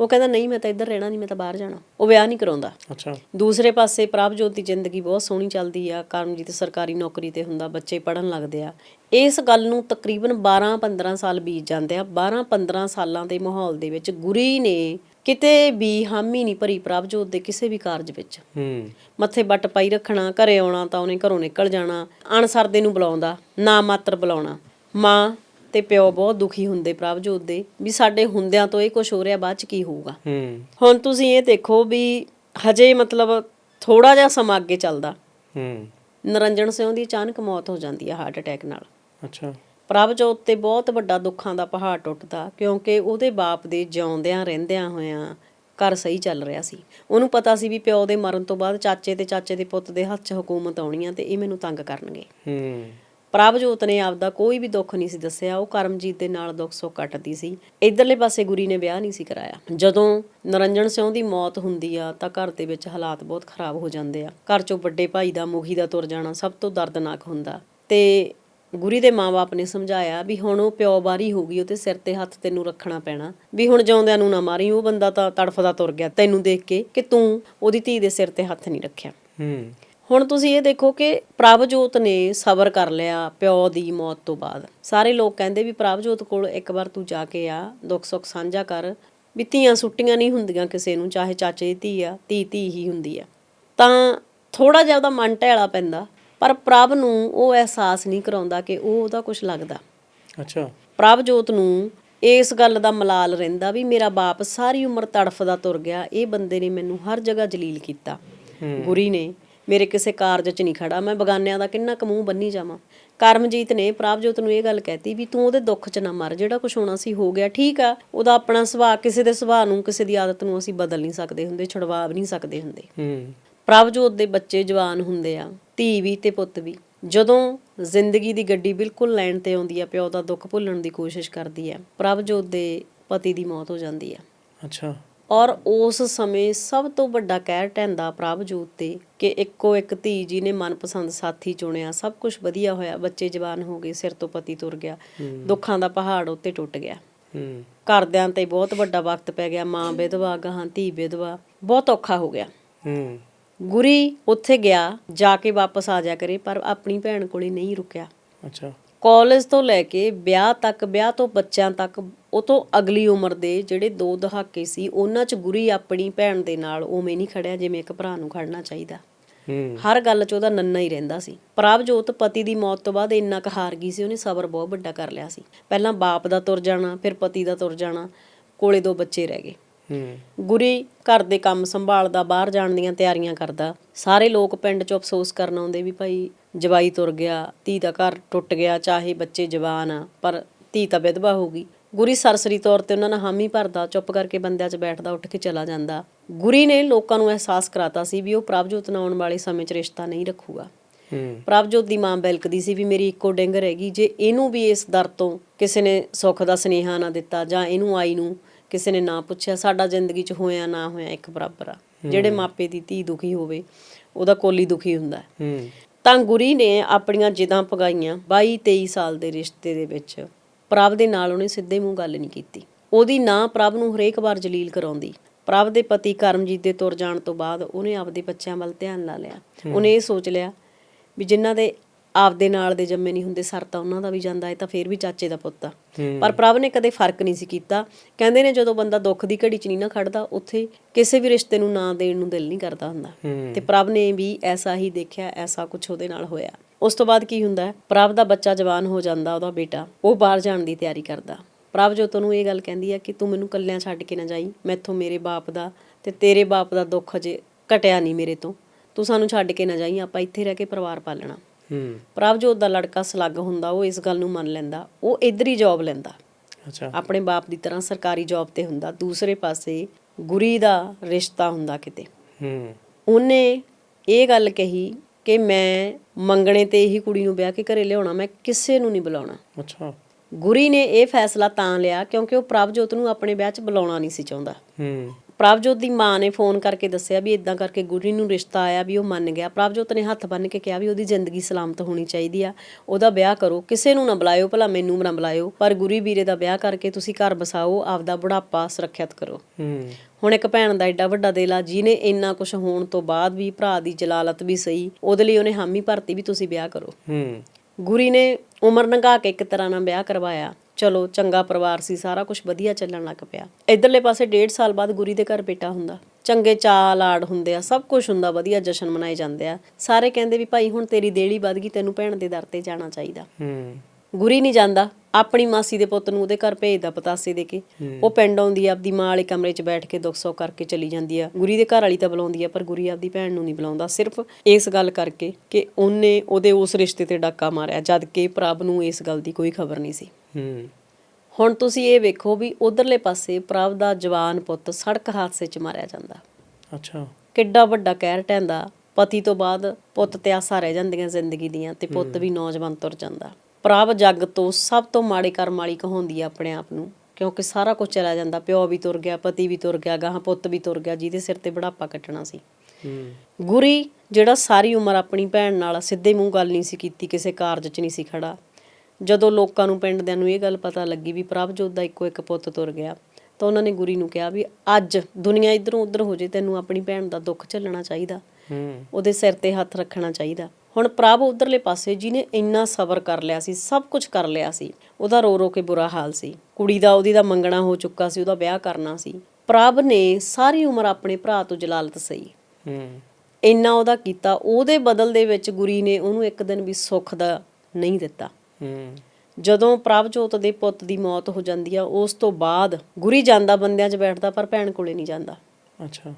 ਉਹ ਕਹਿੰਦਾ ਨਹੀਂ ਮੈਂ ਤਾਂ ਇੱਧਰ ਰਹਿਣਾ ਨਹੀਂ ਮੈਂ ਤਾਂ ਬਾਹਰ ਜਾਣਾ। ਉਹ ਵਿਆਹ ਨਹੀਂ ਕਰਾਉਂਦਾ। ਅੱਛਾ। ਦੂਸਰੇ ਪਾਸੇ ਪ੍ਰਭਜੋਤ ਦੀ ਜ਼ਿੰਦਗੀ ਬਹੁਤ ਸੋਹਣੀ ਚੱਲਦੀ ਆ। ਕਰਮਜੀਤ ਸਰਕਾਰੀ ਨੌਕਰੀ ਤੇ ਹੁੰਦਾ ਬੱਚੇ ਪੜਨ ਲੱਗਦੇ ਆ। ਇਸ ਗੱਲ ਨੂੰ ਤਕਰੀਬਨ 12-15 ਸਾਲ ਬੀਤ ਜਾਂਦੇ ਆ। 12-15 ਸਾਲਾਂ ਦੇ ਮਾਹੌਲ ਦੇ ਵਿੱਚ ਗੁਰੀ ਨੇ ਕਿਤੇ ਵੀ ਹਾਮੀ ਨਹੀਂ ਭਰੀ ਪ੍ਰਭਜੋਤ ਦੇ ਕਿਸੇ ਵੀ ਕਾਰਜ ਵਿੱਚ। ਹੂੰ। ਮੱਥੇ ਬੱਟ ਪਾਈ ਰੱਖਣਾ ਘਰੇ ਆਉਣਾ ਤਾਂ ਉਹਨੇ ਘਰੋਂ ਨਿਕਲ ਜਾਣਾ ਅਣਸਰਦੇ ਨੂੰ ਬੁਲਾਉਂਦਾ ਨਾ ਮਾਤਰ ਬੁਲਾਉਣਾ। ਮਾਂ ਤੇ ਪਿਓ ਬਹੁਤ ਦੁਖੀ ਹੁੰਦੇ ਪ੍ਰਭਜੋਤ ਦੇ ਵੀ ਸਾਡੇ ਹੁੰਦਿਆਂ ਤੋਂ ਇਹ ਕੁਝ ਹੋ ਰਿਹਾ ਬਾਅਦ ਚ ਕੀ ਹੋਊਗਾ? ਹੂੰ। ਹੁਣ ਤੁਸੀਂ ਇਹ ਦੇਖੋ ਵੀ ਹਜੇ ਮਤਲਬ ਥੋੜਾ ਜਿਹਾ ਸਮਾਂ ਅੱਗੇ ਚੱਲਦਾ। ਹੂੰ। ਨਰਿੰਜਨ ਸਿੰਘ ਦੀ ਅਚਾਨਕ ਮੌਤ ਹੋ ਜਾਂਦੀ ਹੈ ਹਾਰਟ ਅਟੈਕ ਨਾਲ। ਅੱਛਾ। ਪ੍ਰਭਜੋਤ ਤੇ ਬਹੁਤ ਵੱਡਾ ਦੁੱਖਾਂ ਦਾ ਪਹਾੜ ਟੁੱਟਦਾ ਕਿਉਂਕਿ ਉਹਦੇ ਬਾਪ ਦੇ ਜਿਉਂਦਿਆਂ ਰਹਿੰਦਿਆਂ ਹੋਇਆਂ ਘਰ ਸਹੀ ਚੱਲ ਰਿਹਾ ਸੀ। ਉਹਨੂੰ ਪਤਾ ਸੀ ਵੀ ਪਿਓ ਦੇ ਮਰਨ ਤੋਂ ਬਾਅਦ ਚਾਚੇ ਤੇ ਚਾਚੇ ਦੇ ਪੁੱਤ ਦੇ ਹੱਥ 'ਚ ਹਕੂਮਤ ਆਉਣੀ ਆ ਤੇ ਇਹ ਮੈਨੂੰ ਤੰਗ ਕਰਨਗੇ। ਹੂੰ। ਪ੍ਰਭਜੋਤ ਨੇ ਆਪਦਾ ਕੋਈ ਵੀ ਦੁੱਖ ਨਹੀਂ ਸੀ ਦੱਸਿਆ ਉਹ ਕਰਮਜੀਤ ਦੇ ਨਾਲ ਦੁੱਖ ਸੁੱਖ ਕੱਟਦੀ ਸੀ। ਇਧਰਲੇ ਪਾਸੇ ਗੁਰੀ ਨੇ ਵਿਆਹ ਨਹੀਂ ਸੀ ਕਰਾਇਆ। ਜਦੋਂ ਨਰਿੰਜਨ ਸਿੰਘ ਦੀ ਮੌਤ ਹੁੰਦੀ ਆ ਤਾਂ ਘਰ ਦੇ ਵਿੱਚ ਹਾਲਾਤ ਬਹੁਤ ਖਰਾਬ ਹੋ ਜਾਂਦੇ ਆ। ਘਰ ਚੋਂ ਵੱਡੇ ਭਾਈ ਦਾ ਮੁਖੀ ਦਾ ਤੁਰ ਜਾਣਾ ਸਭ ਤੋਂ ਦਰਦਨਾਕ ਹੁੰਦਾ। ਤੇ ਗੁਰੀ ਦੇ ਮਾਪੇ ਨੇ ਸਮਝਾਇਆ ਵੀ ਹੁਣ ਉਹ ਪਿਓ ਬਾਰੀ ਹੋ ਗਈ ਉਹਦੇ ਸਿਰ ਤੇ ਹੱਥ ਤੈਨੂੰ ਰੱਖਣਾ ਪੈਣਾ। ਵੀ ਹੁਣ ਜਿਉਂਦਿਆਂ ਨੂੰ ਨਾ ਮਾਰੀ ਉਹ ਬੰਦਾ ਤਾਂ ਤੜਫਦਾ ਤੁਰ ਗਿਆ ਤੈਨੂੰ ਦੇਖ ਕੇ ਕਿ ਤੂੰ ਉਹਦੀ ਧੀ ਦੇ ਸਿਰ ਤੇ ਹੱਥ ਨਹੀਂ ਰੱਖਿਆ। ਹੂੰ। ਹੁਣ ਤੁਸੀਂ ਇਹ ਦੇਖੋ ਕਿ ਪ੍ਰਭਜੋਤ ਨੇ ਸਬਰ ਕਰ ਲਿਆ ਪਿਓ ਦੀ ਮੌਤ ਤੋਂ ਬਾਅਦ। ਸਾਰੇ ਲੋਕ ਕਹਿੰਦੇ ਵੀ ਪ੍ਰਭਜੋਤ ਕੋਲ ਇੱਕ ਵਾਰ ਤੂੰ ਜਾ ਕੇ ਆ ਦੁੱਖ ਸੁੱਖ ਸਾਂਝਾ ਕਰ। ਵੀ ਧੀਆਂ ਸੁੱਟੀਆਂ ਨਹੀਂ ਹੁੰਦੀਆਂ ਕਿਸੇ ਨੂੰ ਚਾਹੇ ਚਾਚੇ ਦੀ ਧੀ ਆ ਧੀ ਧੀ ਹੀ ਹੁੰਦੀ ਆ। ਤਾਂ ਥੋੜਾ ਜਿਹਾ ਉਹਦਾ ਮਨ ਢੈਲਾ ਪੈਂਦਾ। ਪਰ ਪ੍ਰਭ ਨੂੰ ਉਹ ਅਹਿਸਾਸ ਨਹੀਂ ਕਰਾਉਂਦਾ ਕਿ ਉਹ ਉਹਦਾ ਕੁਝ ਲੱਗਦਾ। ਅੱਛਾ। ਪ੍ਰਭਜੋਤ ਨੂੰ ਇਸ ਗੱਲ ਦਾ ਮਲਾਲ ਰਹਿੰਦਾ ਵੀ ਮੇਰਾ ਬਾਪ ਸਾਰੀ ਉਮਰ ਤੜਫਦਾ ਤੁਰ ਗਿਆ ਇਹ ਬੰਦੇ ਨੇ ਮੈਨੂੰ ਹਰ ਜਗ੍ਹਾ ਜਲੀਲ ਕੀਤਾ। ਗੁਰੀ ਨੇ ਮੇਰੇ ਕਿਸੇ ਕਾਰਜ 'ਚ ਨਹੀਂ ਖੜਾ ਮੈਂ ਬਗਾਨਿਆਂ ਦਾ ਕਿੰਨਾ ਕੁ ਮੂੰਹ ਬੰਨੀ ਜਾਵਾਂ। ਕਰਮਜੀਤ ਨੇ ਪ੍ਰਭਜੋਤ ਨੂੰ ਇਹ ਗੱਲ ਕਹਿਤੀ ਵੀ ਤੂੰ ਉਹਦੇ ਦੁੱਖ 'ਚ ਨਾ ਮਰ ਜਿਹੜਾ ਕੁਝ ਹੋਣਾ ਸੀ ਹੋ ਗਿਆ ਠੀਕ ਆ ਉਹਦਾ ਆਪਣਾ ਸੁਭਾਅ ਕਿਸੇ ਦੇ ਸੁਭਾਅ ਨੂੰ ਕਿਸੇ ਦੀ ਆਦਤ ਨੂੰ ਅਸੀਂ ਬਦਲ ਨਹੀਂ ਸਕਦੇ ਹੁੰਦੇ ਛੁਡਵਾ ਨਹੀਂ ਸਕਦੇ ਹੁੰਦੇ। ਹੂੰ। ਪ੍ਰਭਜੋਤ ਦੇ ਬੱਚੇ ਜਵਾਨ ਹੁੰਦੇ ਆ ਧੀ ਵੀ ਤੇ ਪੁੱਤ ਵੀ। ਜਦੋਂ ਜ਼ਿੰਦਗੀ ਦੀ ਗੱਡੀ ਬਿਲਕੁਲ ਲਾਈਨ ਤੇ ਆਉਂਦੀ ਆ ਪਿਓ ਦਾ ਦੁੱਖ ਭੁੱਲਣ ਦੀ ਕੋਸ਼ਿਸ਼ ਕਰਦੀ ਆ ਪ੍ਰਭਜੋਤ ਦੇ ਪਤੀ ਦੀ ਮੌਤ ਹੋ ਜਾਂਦੀ ਆ। ਅੱਛਾ। ਔਰ ਉਸ ਸਮੇਂ ਸਭ ਤੋਂ ਵੱਡਾ ਕਹਿਰ ਢਹਿੰਦਾ ਪ੍ਰਭਜੋਤ ਤੇ ਕਿ ਇੱਕੋ ਇੱਕ ਧੀ ਜੀ ਨੇ ਮਨਪਸੰਦ ਸਾਥੀ ਚੁਣਿਆ ਸਭ ਕੁਝ ਵਧੀਆ ਹੋਇਆ ਬੱਚੇ ਜਵਾਨ ਹੋ ਗਏ ਸਿਰ ਤੋਂ ਪਤੀ ਤੁਰ ਗਿਆ ਦੁੱਖਾਂ ਦਾ ਪਹਾੜ ਉੱਤੇ ਟੁੱਟ ਗਿਆ। ਹੂੰ। ਘਰਦਿਆਂ ਤੇ ਬਹੁਤ ਵੱਡਾ ਵਕਤ ਪੈ ਗਿਆ ਮਾਂ ਵਿਧਵਾ ਗਾਹਾਂ ਧੀ ਵਿਧਵਾ ਬਹੁਤ ਔਖਾ ਹੋ ਗਿਆ। ਹੂੰ। ਗੁਰੀ ਉੱਥੇ ਗਿਆ ਜਾ ਕੇ ਵਾਪਸ ਆ ਜਾ ਕਰੇ ਪਰ ਆਪਣੀ ਭੈਣ ਕੋਲੇ ਨਹੀਂ ਰੁਕਿਆ। ਅੱਛਾ। ਕਾਲਜ ਤੋਂ ਲੈ ਕੇ ਵਿਆਹ ਤੱਕ ਵਿਆਹ ਤੋਂ ਬੱਚਿਆਂ ਤੱਕ ਉਹ ਤੋਂ ਅਗਲੀ ਉਮਰ ਦੇ ਜਿਹੜੇ ਦੋ ਦਹਾਕੇ ਸੀ ਉਹਨਾਂ 'ਚ ਗੁਰੀ ਆਪਣੀ ਭੈਣ ਦੇ ਨਾਲ ਉਵੇਂ ਨਹੀਂ ਖੜਿਆ ਜਿਵੇਂ ਇੱਕ ਭਰਾ ਨੂੰ ਖੜਨਾ ਚਾਹੀਦਾ। ਹਰ ਗੱਲ 'ਚ ਉਹਦਾ ਨੰਨਾ ਹੀ ਰਹਿੰਦਾ ਸੀ। ਪ੍ਰਭਜੋਤ ਪਤੀ ਦੀ ਮੌਤ ਤੋਂ ਬਾਅਦ ਇੰਨਾ ਕੁ ਹਾਰ ਗਈ ਸੀ ਉਹਨੇ ਸਬਰ ਬਹੁਤ ਵੱਡਾ ਕਰ ਲਿਆ ਸੀ। ਪਹਿਲਾਂ ਬਾਪ ਦਾ ਤੁਰ ਜਾਣਾ ਫਿਰ ਪਤੀ ਦਾ ਤੁਰ ਜਾਣਾ ਕੋਲੇ ਦੋ ਬੱਚੇ ਰਹਿ ਗਏ। ਗੁਰੀ ਘਰ ਦੇ ਕੰਮ ਸੰਭਾਲਦਾ ਬਾਹਰ ਜਾਣ ਦੀਆਂ ਤਿਆਰੀਆਂ ਕਰਦਾ। ਸਾਰੇ ਲੋਕ ਪਿੰਡ 'ਚ ਅਫਸੋਸ ਕਰਨ ਆਉਂਦੇ ਵੀ ਭਾਈ ਜਵਾਈ ਤੁਰ ਗਿਆ ਧੀ ਦਾ ਘਰ ਟੁੱਟ ਗਿਆ ਚਾਹੇ ਬੱਚੇ ਜਵਾਨ ਆ ਪਰ ਧੀ ਤਾਂ ਵਿਧਵਾ ਹੋ ਗਈ। ਗੁਰੀ ਸਰਸਰੀ ਤੌਰ ਤੇ ਉਹਨਾਂ ਨਾਲ ਹਾਮੀ ਭਰਦਾ ਚੁੱਪ ਕਰਕੇ ਬੰਦਿਆਂ 'ਚ ਬੈਠਦਾ ਉੱਠ ਕੇ ਚਲਾ ਜਾਂਦਾ। ਗੁਰੀ ਨੇ ਲੋਕਾਂ ਨੂੰ ਅਹਿਸਾਸ ਕਰਾਤਾ ਸੀ ਵੀ ਉਹ ਪ੍ਰਭਜੋਤ ਨਾਲ ਆਉਣ ਵਾਲੇ ਸਮੇਂ 'ਚ ਰਿਸ਼ਤਾ ਨਹੀਂ ਰੱਖੂਗਾ। ਹੂੰ। ਪ੍ਰਭਜੋਤ ਦੀ ਮਾਂ ਬਿਲਕਦੀ ਸੀ ਵੀ ਮੇਰੀ ਇੱਕੋ ਡਿੰਗ ਰਹੇਗੀ ਜੇ ਇਹਨੂੰ ਵੀ ਇਸ ਦਰ ਤੋਂ ਕਿਸੇ ਨੇ ਸੁੱਖ ਦਾ ਸਨੇਹਾ ਨਾ ਦਿੱਤਾ ਜਾਂ ਇਹਨੂੰ ਆਈ ਨੂੰ ਕਿਸੇ ਨੇ ਨਾ ਪੁੱਛਿਆ ਸਾਡਾ ਜ਼ਿੰਦਗੀ 'ਚ ਹੋਇਆ ਨਾ ਹੋਇਆ ਇੱਕ ਬਰਾਬਰ ਆ। ਜਿਹੜੇ ਮਾਪੇ ਦੀ ਧੀ ਦੁਖੀ ਹੋਵੇ ਉਹਦਾ ਕੋਲੀ ਦੁਖੀ ਹੁੰਦਾ ਤਾਂ ਗੁਰੀ ਨੇ ਆਪਣੀਆਂ ਜਿਦਾਂ ਪਗਾਈਆਂ 22 23 ਸਾਲ ਦੇ ਰਿਸ਼ਤੇ ਦੇ ਵਿੱਚ ਪ੍ਰਭ ਦੇ ਨਾਲ ਉਹਨੇ ਸਿੱਧੇ ਮੂੰਹ ਗੱਲ ਨਹੀਂ ਕੀਤੀ। ਉਹਦੀ ਨਾ ਪ੍ਰਭ ਨੂੰ ਹਰੇਕ ਵਾਰ ਜਲੀਲ ਕਰਾਉਂਦੀ। ਪ੍ਰਭ ਦੇ ਪਤੀ ਕਰਮਜੀਤ ਦੇ ਤੁਰ ਜਾਣ ਤੋਂ ਬਾਅਦ ਉਹਨੇ ਆਪਦੇ ਬੱਚਿਆਂ ਵੱਲ ਧਿਆਨ ਲਾ ਲਿਆ। ਉਹਨੇ ਇਹ ਸੋਚ ਲਿਆ ਵੀ ਜਿਨ੍ਹਾਂ ਦੇ ਆਪਦੇ ਨਾਲ ਦੇ ਜੰਮੇ ਨਹੀਂ ਹੁੰਦੇ ਸਰ ਤਾਂ ਉਹਨਾਂ ਦਾ ਵੀ ਜਾਂਦਾ ਹੈ ਤਾਂ ਫੇਰ ਵੀ ਚਾਚੇ ਦਾ ਪੁੱਤ ਆ। ਪਰ ਪ੍ਰਭ ਨੇ ਕਦੇ ਫ਼ਰਕ ਨਹੀਂ ਸੀ ਕੀਤਾ। ਕਹਿੰਦੇ ਨੇ ਜਦੋਂ ਬੰਦਾ ਦੁੱਖ ਦੀ ਘੜੀ 'ਚ ਨਹੀਂ ਨਾ ਖੜਦਾ ਉੱਥੇ ਕਿਸੇ ਵੀ ਰਿਸ਼ਤੇ ਨੂੰ ਨਾਂ ਦੇਣ ਨੂੰ ਦਿਲ ਨਹੀਂ ਕਰਦਾ ਹੁੰਦਾ। ਤੇ ਪ੍ਰਭ ਨੇ ਵੀ ਐਸਾ ਹੀ ਦੇਖਿਆ ਐਸਾ ਕੁਝ ਉਹਦੇ ਨਾਲ ਹੋਇਆ। ਉਸ ਤੋਂ ਬਾਅਦ ਕੀ ਹੁੰਦਾ ਪ੍ਰਭ ਦਾ ਬੱਚਾ ਜਵਾਨ ਹੋ ਜਾਂਦਾ ਉਹਦਾ ਬੇਟਾ ਉਹ ਬਾਹਰ ਜਾਣ ਦੀ ਤਿਆਰੀ ਕਰਦਾ। ਪ੍ਰਭ ਜੋ ਤੈਨੂੰ ਇਹ ਗੱਲ ਕਹਿੰਦੀ ਹੈ ਕਿ ਤੂੰ ਮੈਨੂੰ ਕੱਲਿਆਂ ਛੱਡ ਕੇ ਨਾ ਜਾਈ ਮੈਥੋਂ ਮੇਰੇ ਬਾਪ ਦਾ ਤੇ ਤੇਰੇ ਬਾਪ ਦਾ ਦੁੱਖ ਅਜੇ ਘਟਿਆ ਨਹੀਂ ਮੇਰੇ ਤੋਂ। ਤੂੰ ਸਾਨੂੰ ਛੱਡ ਕੇ ਨਾ ਜਾਈ ਆਪਾਂ ਇੱਥੇ ਰਹਿ ਕੇ ਪਰਿਵਾਰ ਪਾਲਣਾ। ਪ੍ਰਭਜੋਤ ਦਾ ਲੜਕਾ ਸਲੱਗ ਹੁੰਦਾ ਉਹ ਇਸ ਗੱਲ ਨੂੰ ਮੰਨ ਲੈਂਦਾ ਉਹ ਇੱਧਰ ਹੀ ਜੌਬ ਲੈਂਦਾ। ਅੱਛਾ। ਆਪਣੇ ਬਾਪ ਦੀ ਤਰ੍ਹਾਂ ਸਰਕਾਰੀ ਜੌਬ ਤੇ ਹੁੰਦਾ ਦੂਸਰੇ ਪਾਸੇ ਗੁਰੀ ਦਾ ਰਿਸ਼ਤਾ ਹੁੰਦਾ ਕਿਤੇ। ਹੂੰ। ਉਹਨੇ ਇਹ ਗੱਲ ਕਹੀ ਕਿ ਮੈਂ ਮੰਗਣੇ ਤੇ ਹੀ ਕੁੜੀ ਨੂੰ ਵਿਆਹ ਕੇ ਘਰੇ ਲਿਆਉਣਾ ਮੈਂ ਕਿਸੇ ਨੂੰ ਨਹੀਂ ਬੁਲਾਉਣਾ। ਅੱਛਾ। ਗੁਰੀ ਨੇ ਇਹ ਫੈਸਲਾ ਤਾਂ ਲਿਆ ਕਿਉਂਕਿ ਉਹ ਪ੍ਰਭਜੋਤ ਨੂੰ ਆਪਣੇ ਵਿਆਹ 'ਚ ਬੁਲਾਉਣਾ ਨਹੀਂ ਸੀ ਚਾਹੁੰਦਾ। ਹੂੰ। ਪ੍ਰਭਜੋਤ ਦੀ ਮਾਂ ਨੇ ਫੋਨ ਕਰਕੇ ਦੱਸਿਆ ਵੀ ਇਦਾਂ ਕਰਕੇ ਗੁਰੀ ਨੂੰ ਰਿਸ਼ਤਾ ਆਇਆ ਵੀ ਉਹ ਮੰਨ ਗਿਆ। ਪ੍ਰਭਜੋਤ ਨੇ ਹੱਥ ਬੰਨ੍ਹ ਕੇ ਕਿਹਾ ਵੀ ਉਹਦੀ ਜ਼ਿੰਦਗੀ ਸਲਾਮਤ ਹੋਣੀ ਚਾਹੀਦੀ ਆ। ਉਹਦਾ ਵਿਆਹ ਕਰੋ। ਕਿਸੇ ਨੂੰ ਨਾ ਬੁਲਾਇਓ ਭਲਾ ਮੈਨੂੰ ਨਾ ਬੁਲਾਇਓ। ਪਰ ਗੁਰੀ ਵੀਰੇ ਦਾ ਵਿਆਹ ਕਰਕੇ ਤੁਸੀਂ ਘਰ ਬਸਾਓ ਆਪਦਾ ਬੁਢਾਪਾ ਸੁਰੱਖਿਅਤ ਕਰੋ। ਹੂੰ। ਹੁਣ ਇੱਕ ਭੈਣ ਦਾ ਐਡਾ ਵੱਡਾ ਦਿਲ ਆ ਜਿਹਨੇ ਇੰਨਾ ਕੁਝ ਹੋਣ ਤੋਂ ਬਾਅਦ ਵੀ ਭਰਾ ਦੀ ਜਲਾਲਤ ਵੀ ਸਹੀ ਉਹਦੇ ਲਈ ਉਹਨੇ ਹਾਮੀ ਭਰਤੀ ਵੀ ਤੁਸੀਂ ਵਿਆਹ ਕਰੋ। ਹੂੰ। ਗੁਰੀ ਨੇ ਉਮਰ ਲੰਘਾ ਕੇ ਇੱਕ ਤਰ੍ਹਾਂ ਨਾਲ ਵਿਆਹ ਕਰਵਾਇਆ। ਚਲੋ, ਚੰਗਾ ਪਰਿਵਾਰ ਸੀ, ਸਾਰਾ ਕੁਝ ਵਧੀਆ ਚੱਲਣ ਲੱਗ ਪਿਆ। ਇਧਰਲੇ ਪਾਸੇ 1.5 ਸਾਲ ਬਾਅਦ ਗੁਰੀ ਦੇ ਘਰ ਬੇਟਾ ਹੁੰਦਾ। ਚੰਗੇ ਚਾਅ ਲਾੜ ਹੁੰਦੇ ਆ, ਸਭ ਕੁਝ ਹੁੰਦਾ, ਵਧੀਆ ਜਸ਼ਨ ਮਨਾਏ ਜਾਂਦੇ ਆ। ਸਾਰੇ ਕਹਿੰਦੇ ਵੀ ਭਾਈ ਹੁਣ ਤੇਰੀ ਦੇੜੀ ਵੱਧ ਗਈ, ਤੈਨੂੰ ਭੈਣ ਦੇ ਦਰ ਤੇ ਜਾਣਾ ਚਾਹੀਦਾ। ਹੂੰ। ਗੁਰੀ ਨਹੀਂ ਜਾਂਦਾ। ਆਪਣੀ ਮਾਸੀ ਦੇ ਪੁੱਤ ਨੂੰ ਉਹਦੇ ਘਰ ਭੇਜਦਾ ਪਤਾਸੇ ਦੇ ਕੇ। ਉਹ ਪਿੰਡ ਆਉਂਦੀ ਆ ਆਪਦੀ ਮਾਂ ਵਾਲੇ ਕਮਰੇ 'ਚ ਬੈਠ ਕੇ ਦੁੱਖ ਸੁੱਖ ਕਰਕੇ ਚਲੀ ਜਾਂਦੀ ਆ। ਗੁਰੀ ਦੇ ਘਰ ਵਾਲੀ ਤਾਂ ਬੁਲਾਉਂਦੀ ਆ ਪਰ ਗੁਰੀ ਆਪਦੀ ਭੈਣ ਨੂੰ ਨਹੀਂ ਬੁਲਾਉਂਦਾ। ਸਿਰਫ ਇਸ ਗੱਲ ਕਰਕੇ ਕਿ ਉਹਨੇ ਉਹਦੇ ਉਸ ਰਿਸ਼ਤੇ ਤੇ ਡਾਕਾ ਮਾਰਿਆ ਜਦ ਕਿ ਪ੍ਰਭ ਨੂੰ ਇਸ ਗੱਲ ਦੀ ਕੋਈ ਖਬਰ ਨਹੀਂ ਸੀ। ਹੁਣ ਤੁਸੀਂ ਇਹ ਵੇਖੋ ਵੀ ਉਧਰਲੇ ਪਾਸੇ ਪ੍ਰਭ ਦਾ ਜਵਾਨ ਪੁੱਤ ਸੜਕ ਹਾਦਸੇ 'ਚ ਮਾਰਿਆ ਜਾਂਦਾ। ਅੱਛਾ। ਕਿੱਡਾ ਵੱਡਾ ਕਹਿਰ ਢਹਿੰਦਾ। ਪਤੀ ਤੋਂ ਬਾਅਦ ਪੁੱਤ ਤੇ ਆਸਾਂ ਰਹਿ ਜਾਂਦੀਆਂ ਜ਼ਿੰਦਗੀ ਦੀਆਂ ਤੇ ਪੁੱਤ ਵੀ ਨੌਜਵਾਨ ਤੁਰ ਜਾਂਦਾ। ਪ੍ਰਭ ਜੱਗ ਤੋਂ ਸਭ ਤੋਂ ਮਾੜੇ ਕਰਮ ਵਾਲੀ ਕਹਾਉਂਦੀ ਆ ਆਪਣੇ ਆਪ ਨੂੰ ਕਿਉਂਕਿ ਸਾਰਾ ਕੁਝ ਚਲਾ ਜਾਂਦਾ। ਪਿਓ ਵੀ ਤੁਰ ਗਿਆ ਪਤੀ ਵੀ ਤੁਰ ਗਿਆ ਗਾਹਾਂ ਪੁੱਤ ਵੀ ਤੁਰ ਗਿਆ ਜਿਹਦੇ ਸਿਰ ਤੇ ਬੁਢਾਪਾ ਕੱਟਣਾ ਸੀ। ਗੁਰੀ ਜਿਹੜਾ ਸਾਰੀ ਉਮਰ ਆਪਣੀ ਭੈਣ ਨਾਲ ਸਿੱਧੇ ਮੂੰਹ ਗੱਲ ਨਹੀਂ ਸੀ ਕੀਤੀ ਕਿਸੇ ਕਾਰਜ 'ਚ ਨਹੀਂ ਸੀ ਖੜਾ। ਜਦੋਂ ਲੋਕਾਂ ਨੂੰ ਪਿੰਡ ਦਿਆਂ ਨੂੰ ਇਹ ਗੱਲ ਪਤਾ ਲੱਗੀ ਵੀ ਪ੍ਰਭਜੋਤ ਦਾ ਇੱਕੋ ਇੱਕ ਪੁੱਤ ਤੁਰ ਗਿਆ ਤਾਂ ਉਹਨਾਂ ਨੇ ਗੁਰੀ ਨੂੰ ਕਿਹਾ ਵੀ ਅੱਜ ਦੁਨੀਆ ਇਧਰੋਂ ਉਧਰ ਹੋ ਜੇ ਤੈਨੂੰ ਆਪਣੀ ਭੈਣ ਦਾ ਦੁੱਖ ਝੱਲਣਾ ਚਾਹੀਦਾ। ਉਹਦੇ ਸਿਰ ਤੇ ਹੱਥ ਰੱਖਣਾ ਚਾਹੀਦਾ। ਹੁਣ ਪ੍ਰਭ ਉਧਰਲੇ ਪਾਸੇ ਜਿਹਨੇ ਇੰਨਾ ਸਬਰ ਕਰ ਲਿਆ ਸੀ ਸਭ ਕੁਝ ਕਰ ਲਿਆ ਸੀ ਉਹਦਾ ਰੋ ਰੋ ਕੇ ਬੁਰਾ ਹਾਲ ਸੀ। ਕੁੜੀ ਦਾ ਉਹਦੀ ਦਾ ਮੰਗਣਾ ਹੋ ਚੁੱਕਾ ਸੀ ਉਹਦਾ ਵਿਆਹ ਕਰਨਾ ਸੀ। ਪ੍ਰਭ ਨੇ ਸਾਰੀ ਉਮਰ ਆਪਣੇ ਭਰਾ ਤੋਂ ਜਲਾਲਤ ਸਹੀ। ਹੂੰ। ਇੰਨਾ ਉਹਦਾ ਕੀਤਾ ਉਹਦੇ ਬਦਲ ਦੇ ਵਿੱਚ ਗੁਰੀ ਨੇ ਉਹਨੂੰ ਇੱਕ ਦਿਨ ਵੀ ਸੁੱਖ ਦਾ ਨਹੀਂ ਦਿੱਤਾ। ਹੂੰ। ਜਦੋਂ ਪ੍ਰਭਜੋਤ ਦੇ ਪੁੱਤ ਦੀ ਮੌਤ ਹੋ ਜਾਂਦੀ ਆ ਉਸ ਤੋਂ ਬਾਅਦ ਗੁਰੀ ਜਾਂਦਾ ਬੰਦਿਆਂ 'ਚ ਬੈਠਦਾ ਪਰ ਭੈਣ ਕੋਲੇ ਨਹੀਂ ਜਾਂਦਾ। ਅੱਛਾ।